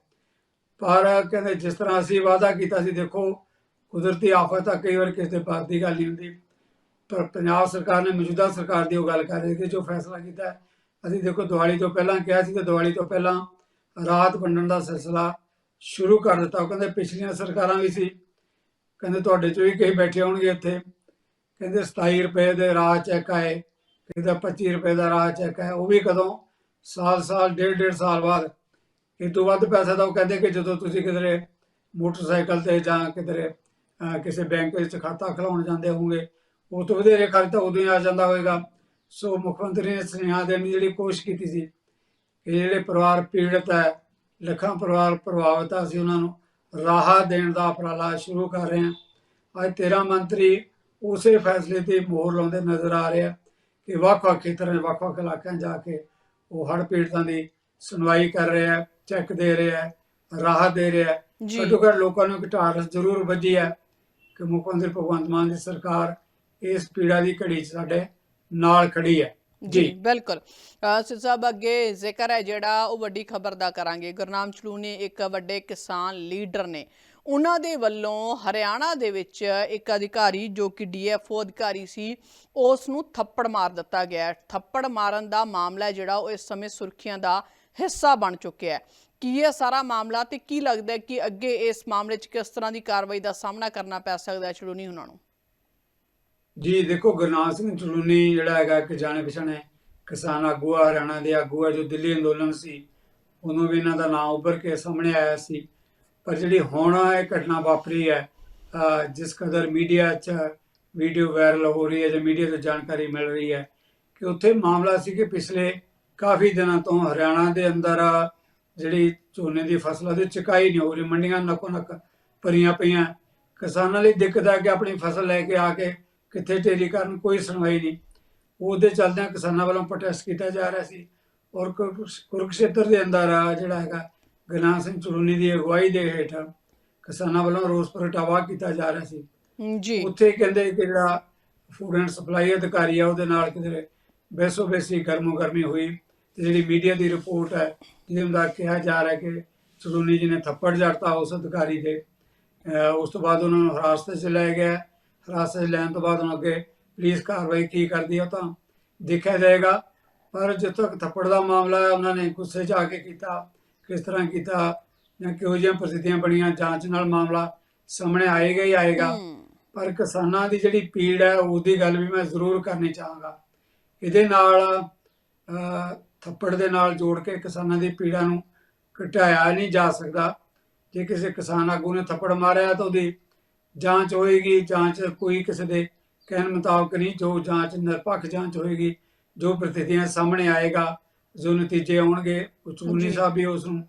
ਪਰ ਕਹਿੰਦੇ ਜਿਸ ਤਰ੍ਹਾਂ ਅਸੀਂ ਵਾਅਦਾ ਕੀਤਾ ਸੀ, ਦੇਖੋ ਕੁਦਰਤੀ ਆਫਤ ਆ ਕਈ ਵਾਰ ਕਿਸੇ ਦੇ ਪਾਸ ਦੀ ਗੱਲ ਨਹੀਂ ਹੁੰਦੀ, ਪਰ ਪੰਜਾਬ ਸਰਕਾਰ ਨੇ ਮੌਜੂਦਾ ਸਰਕਾਰ ਦੀ ਉਹ ਗੱਲ ਕਰ ਰਹੀ ਕਿ ਜੋ ਫੈਸਲਾ ਕੀਤਾ ਅਸੀਂ ਦੇਖੋ ਦੀਵਾਲੀ ਤੋਂ ਪਹਿਲਾਂ ਕਿਹਾ ਸੀ ਕਿ ਦਿਵਾਲੀ ਤੋਂ ਪਹਿਲਾਂ ਰਾਤ ਵੰਡਣ ਦਾ ਸਿਲਸਿਲਾ ਸ਼ੁਰੂ ਕਰ ਦਿੱਤਾ। ਉਹ ਕਹਿੰਦੇ ਪਿਛਲੀਆਂ ਸਰਕਾਰਾਂ ਵੀ ਸੀ, ਕਹਿੰਦੇ ਤੁਹਾਡੇ ਚੋਂ ਵੀ ਕਈ ਬੈਠੇ ਹੋਣਗੇ ਇੱਥੇ। ਕਹਿੰਦੇ 27 ਰੁਪਏ ਦੇ ਰਾਹ ਚੈੱਕ ਆਏ, ਕਹਿੰਦਾ 25 ਰੁਪਏ ਦਾ ਰਾਹ ਚੈੱਕ ਹੈ। ਉਹ ਵੀ ਕਦੋਂ ਸਾਲ ਸਾਲ ਡੇਢ ਡੇਢ ਸਾਲ ਬਾਅਦ ਇਹ ਤੋਂ ਵੱਧ ਪੈਸਾ ਤਾਂ ਉਹ ਕਹਿੰਦੇ ਕਿ ਜਦੋਂ ਤੁਸੀਂ ਕਿਧਰੇ ਮੋਟਰਸਾਈਕਲ ਤੇ ਜਾਂ ਕਿਧਰੇ ਕਿਸੇ ਬੈਂਕ ਵਿੱਚ ਖਾਤਾ ਖੁਲਾਉਣ ਜਾਂਦੇ ਹੋਗੇ ਉਹ ਤੋਂ ਵਧੇਰੇ ਖਰਚ ਤਾਂ ਉਦੋਂ ਹੀ ਆ ਜਾਂਦਾ ਹੋਵੇਗਾ। ਸੋ ਮੁੱਖ ਮੰਤਰੀ ਨੇ ਸੁਨੇਹਾ ਦੇਣ ਦੀ ਜਿਹੜੀ ਕੋਸ਼ਿਸ਼ ਕੀਤੀ ਸੀ ਕਿ ਜਿਹੜੇ ਪਰਿਵਾਰ ਪੀੜਤ ਹੈ, ਲੱਖਾਂ ਪਰਿਵਾਰ ਪ੍ਰਭਾਵਿਤ ਆ, ਅਸੀਂ ਉਹਨਾਂ ਨੂੰ ਰਾਹਤ ਦੇਣ ਦਾ ਉਪਰਾਲਾ ਸ਼ੁਰੂ ਕਰ ਰਹੇ ਹਾਂ। ਅੱਜ 13 ਮੰਤਰੀ ਉਸੇ ਫੈਸਲੇ ਤੇ ਮੋਹਰ ਲਾਉਂਦੇ ਨਜ਼ਰ ਆ ਰਹੇ ਆ ਕਿ ਵੱਖ-ਵੱਖ ਖੇਤਰਾਂ ਦੇ ਵੱਖ-ਵੱਖ ਇਲਾਕਿਆਂ 'ਚ ਜਾ ਕੇ ਉਹ ਹੜ੍ਹ ਪੀੜਤਾਂ ਦੀ ਸੁਣਵਾਈ ਕਰ ਰਹੇ ਹੈ ਚੈੱਕ ਦੇ ਰਹੇ ਆ ਰਾਹਤ ਦੇ ਰਹੇ ਜੀ। ਘੱਟੋ ਘੱਟ ਲੋਕਾਂ ਨੂੰ ਢਾਰਸ ਜ਼ਰੂਰ ਵੱਜੀ ਹੈ ਕਿ ਮੁੱਖ ਮੰਤਰੀ ਭਗਵੰਤ ਮਾਨ ਦੀ ਸਰਕਾਰ ਇਸ ਪੀੜਾ ਦੀ ਘੜੀ 'ਚ ਸਾਡੇ ਨਾਲ ਖੜੀ ਹੈ। ਜੀ ਬਿਲਕੁਲ। ਸਿਰ ਸਾਹਿਬ ਅੱਗੇ ਜ਼ਿਕਰ ਹੈ ਜਿਹੜਾ ਉਹ ਵੱਡੀ ਖਬਰ ਦਾ ਕਰਾਂਗੇ। ਗੁਰਨਾਮ ਚਲੂ ਨੇ ਇੱਕ ਵੱਡੇ ਕਿਸਾਨ ਲੀਡਰ ਨੇ। ਉਹਨਾਂ ਦੇ ਵੱਲੋਂ ਹਰਿਆਣਾ ਦੇ ਵਿੱਚ ਇੱਕ ਅਧਿਕਾਰੀ ਜੋ ਕਿ ਡੀਐਫਓ ਅਧਿਕਾਰੀ ਸੀ ਉਸ ਨੂੰ ਥੱਪੜ ਮਾਰ ਦਿੱਤਾ ਗਿਆ ਹੈ। ਥੱਪੜ ਮਾਰਨ ਦਾ ਮਾਮਲਾ ਹੈ ਜਿਹੜਾ ਉਹ ਇਸ ਸਮੇਂ ਸੁਰਖੀਆਂ ਦਾ ਹਿੱਸਾ ਬਣ ਚੁੱਕਿਆ ਹੈ। ਕੀ ਇਹ ਸਾਰਾ ਮਾਮਲਾ ਤੇ ਕੀ ਲੱਗਦਾ ਹੈ ਕਿ ਅੱਗੇ ਇਸ ਮਾਮਲੇ 'ਚ ਕਿਸ ਤਰ੍ਹਾਂ ਦੀ ਕਾਰਵਾਈ ਦਾ ਸਾਹਮਣਾ ਕਰਨਾ ਪੈ ਸਕਦਾ ਹੈ ਚਲੂਨੀ ਉਹਨਾਂ ਨੂੰ? ਜੀ, ਦੇਖੋ ਗੁਰਨਾਮ ਸਿੰਘ ਚਲੂਨੀ ਜਿਹੜਾ ਹੈਗਾ ਇੱਕ ਜਾਣੇ ਪਛਾਣੇ ਕਿਸਾਨ ਆਗੂ ਆ ਹਰਿਆਣਾ ਦੇ ਆਗੂ ਆ ਜੋ ਦਿੱਲੀ ਅੰਦੋਲਨ ਸੀ ਉਦੋਂ ਵੀ ਇਹਨਾਂ ਦਾ ਨਾਮ ਉੱਭਰ ਕੇ ਸਾਹਮਣੇ ਆਇਆ ਸੀ। ਪਰ ਜਿਹੜੀ ਹੁਣ ਇਹ ਘਟਨਾ ਵਾਪਰੀ ਹੈ ਜਿਸ ਕਦਰ ਮੀਡੀਆ 'ਚ ਵੀਡੀਓ ਵਾਇਰਲ ਹੋ ਰਹੀ ਹੈ ਜਾਂ ਮੀਡੀਆ ਤੋਂ ਜਾਣਕਾਰੀ ਮਿਲ ਰਹੀ ਹੈ ਕਿ ਉੱਥੇ ਮਾਮਲਾ ਸੀ ਕਿ ਪਿਛਲੇ ਕਾਫੀ ਦਿਨਾਂ ਤੋਂ ਹਰਿਆਣਾ ਦੇ ਅੰਦਰ ਜਿਹੜੀ ਝੋਨੇ ਦੀ ਫਸਲਾਂ ਦੀ ਚੁਕਾਈ ਨਹੀਂ ਹੋ ਰਹੀ ਮੰਡੀਆਂ ਨੱਕੋ ਨੱਕ ਭਰੀਆਂ ਪਈਆਂ। ਕਿਸਾਨਾਂ ਲਈ ਦਿੱਕਤ ਹੈ ਕਿ ਆਪਣੀ ਫਸਲ ਲੈ ਕੇ ਆ ਕੇ ਕਿੱਥੇ ਢੇਰੀ ਕਰਨ ਕੋਈ ਸੁਣਵਾਈ ਨਹੀਂ। ਉਹਦੇ ਚੱਲਦਿਆਂ ਕਿਸਾਨਾਂ ਵੱਲੋਂ ਪ੍ਰੋਟੈਸਟ ਕੀਤਾ ਜਾ ਰਿਹਾ ਸੀ। ਔਰ ਕੁਰਕਸ਼- ਕੁਰੂਕਸ਼ੇਤਰ ਦੇ ਅੰਦਰ ਆ ਜਿਹੜਾ ਹੈਗਾ ਗੁਰਨਾਮ ਸਿੰਘ ਚਲੂਨੀ ਦੀ ਅਗਵਾਈ ਦੇ ਹੇਠ ਕਿਸਾਨਾਂ ਵੱਲੋਂ ਰੋਸ ਪ੍ਰਗਟਾਵਾ ਕੀਤਾ ਜਾ ਰਿਹਾ ਸੀ। ਜੀ। ਉੱਥੇ ਕਹਿੰਦੇ ਕਿ ਜਿਹੜਾ ਫੂਡ ਐਂਡ ਸਪਲਾਈ ਅਧਿਕਾਰੀ ਆ ਉਹਦੇ ਨਾਲ ਕਿਤੇ ਬੈਸੋ ਬੈਸੀ ਗਰਮੋ ਗਰਮੀ ਹੋਈ। ਜਿਹੜੀ ਮੀਡੀਆ ਦੀ ਰਿਪੋਰਟ ਹੈ ਜਿਹਦੇ ਅੰਦਰ ਕਿਹਾ ਜਾ ਰਿਹਾ ਕਿ ਚਲੂਨੀ ਜੀ ਨੇ ਥੱਪੜ ਜੜਤਾ ਉਸ ਅਧਿਕਾਰੀ ਦੇ ਉਸ ਤੋਂ ਬਾਅਦ ਉਹਨਾਂ ਨੂੰ ਹਿਰਾਸਤ 'ਚ ਲਿਆ ਗਿਆ। ਹਿਰਾਸਤ 'ਚ ਲੈਣ ਤੋਂ ਬਾਅਦ ਉਹਨਾਂ ਅੱਗੇ ਪੁਲਿਸ ਕਾਰਵਾਈ ਕੀ ਕਰਦੀ ਹੈ ਤਾਂ ਦੇਖਿਆ ਜਾਏਗਾ। ਪਰ ਜਿੱਥੋਂ ਤੱਕ ਥੱਪੜ ਦਾ ਮਾਮਲਾ ਹੈ ਉਹਨਾਂ ਨੇ ਗੁੱਸੇ 'ਚ ਆ ਕੇ ਕੀਤਾ ਕਿਸ ਤਰ੍ਹਾਂ ਕੀਤਾ ਜਾਂ ਕਿਹੋ ਜਿਹੀਆਂ ਪ੍ਰਸਥਿਤੀਆਂ ਬਣੀਆਂ ਜਾਂਚ ਨਾਲ ਮਾਮਲਾ ਸਾਹਮਣੇ ਆਏਗਾ ਹੀ ਆਏਗਾ। ਪਰ ਕਿਸਾਨਾਂ ਦੀ ਜਿਹੜੀ ਪੀੜ ਹੈ ਉਹਦੀ ਗੱਲ ਵੀ ਮੈਂ ਜ਼ਰੂਰ ਕਰਨੀ ਚਾਹਾਂਗਾ। ਇਹਦੇ ਨਾਲ ਥੱਪੜ ਦੇ ਨਾਲ ਜੋੜ ਕੇ ਕਿਸਾਨਾਂ ਦੀ ਪੀੜਾ ਨੂੰ ਘਟਾਇਆ ਨਹੀਂ ਜਾ ਸਕਦਾ ਜੇ ਕਿਸੇ ਕਿਸਾਨ ਆਗੂ ਨੇ ਥੱਪੜ ਮਾਰਿਆ ਤਾਂ ਉਹਦੀ ਜਾਂਚ ਹੋਏਗੀ ਜਾਂਚ ਕੋਈ ਕਿਸੇ ਦੇ ਕਹਿਣ ਮੁਤਾਬਕ ਨਹੀਂ ਜੋ ਜਾਂਚ ਨਿਰਪੱਖ ਜਾਂਚ ਹੋਏਗੀ ਜੋ ਪ੍ਰਤੀਤੀਆਂ ਸਾਹਮਣੇ ਆਏਗਾ ਜੋ ਨਤੀਜੇ ਆਉਣਗੇ ਉਹ ਚੂਨੀ। ਸਾਹਿਬ ਵੀ ਉਸ ਨੂੰ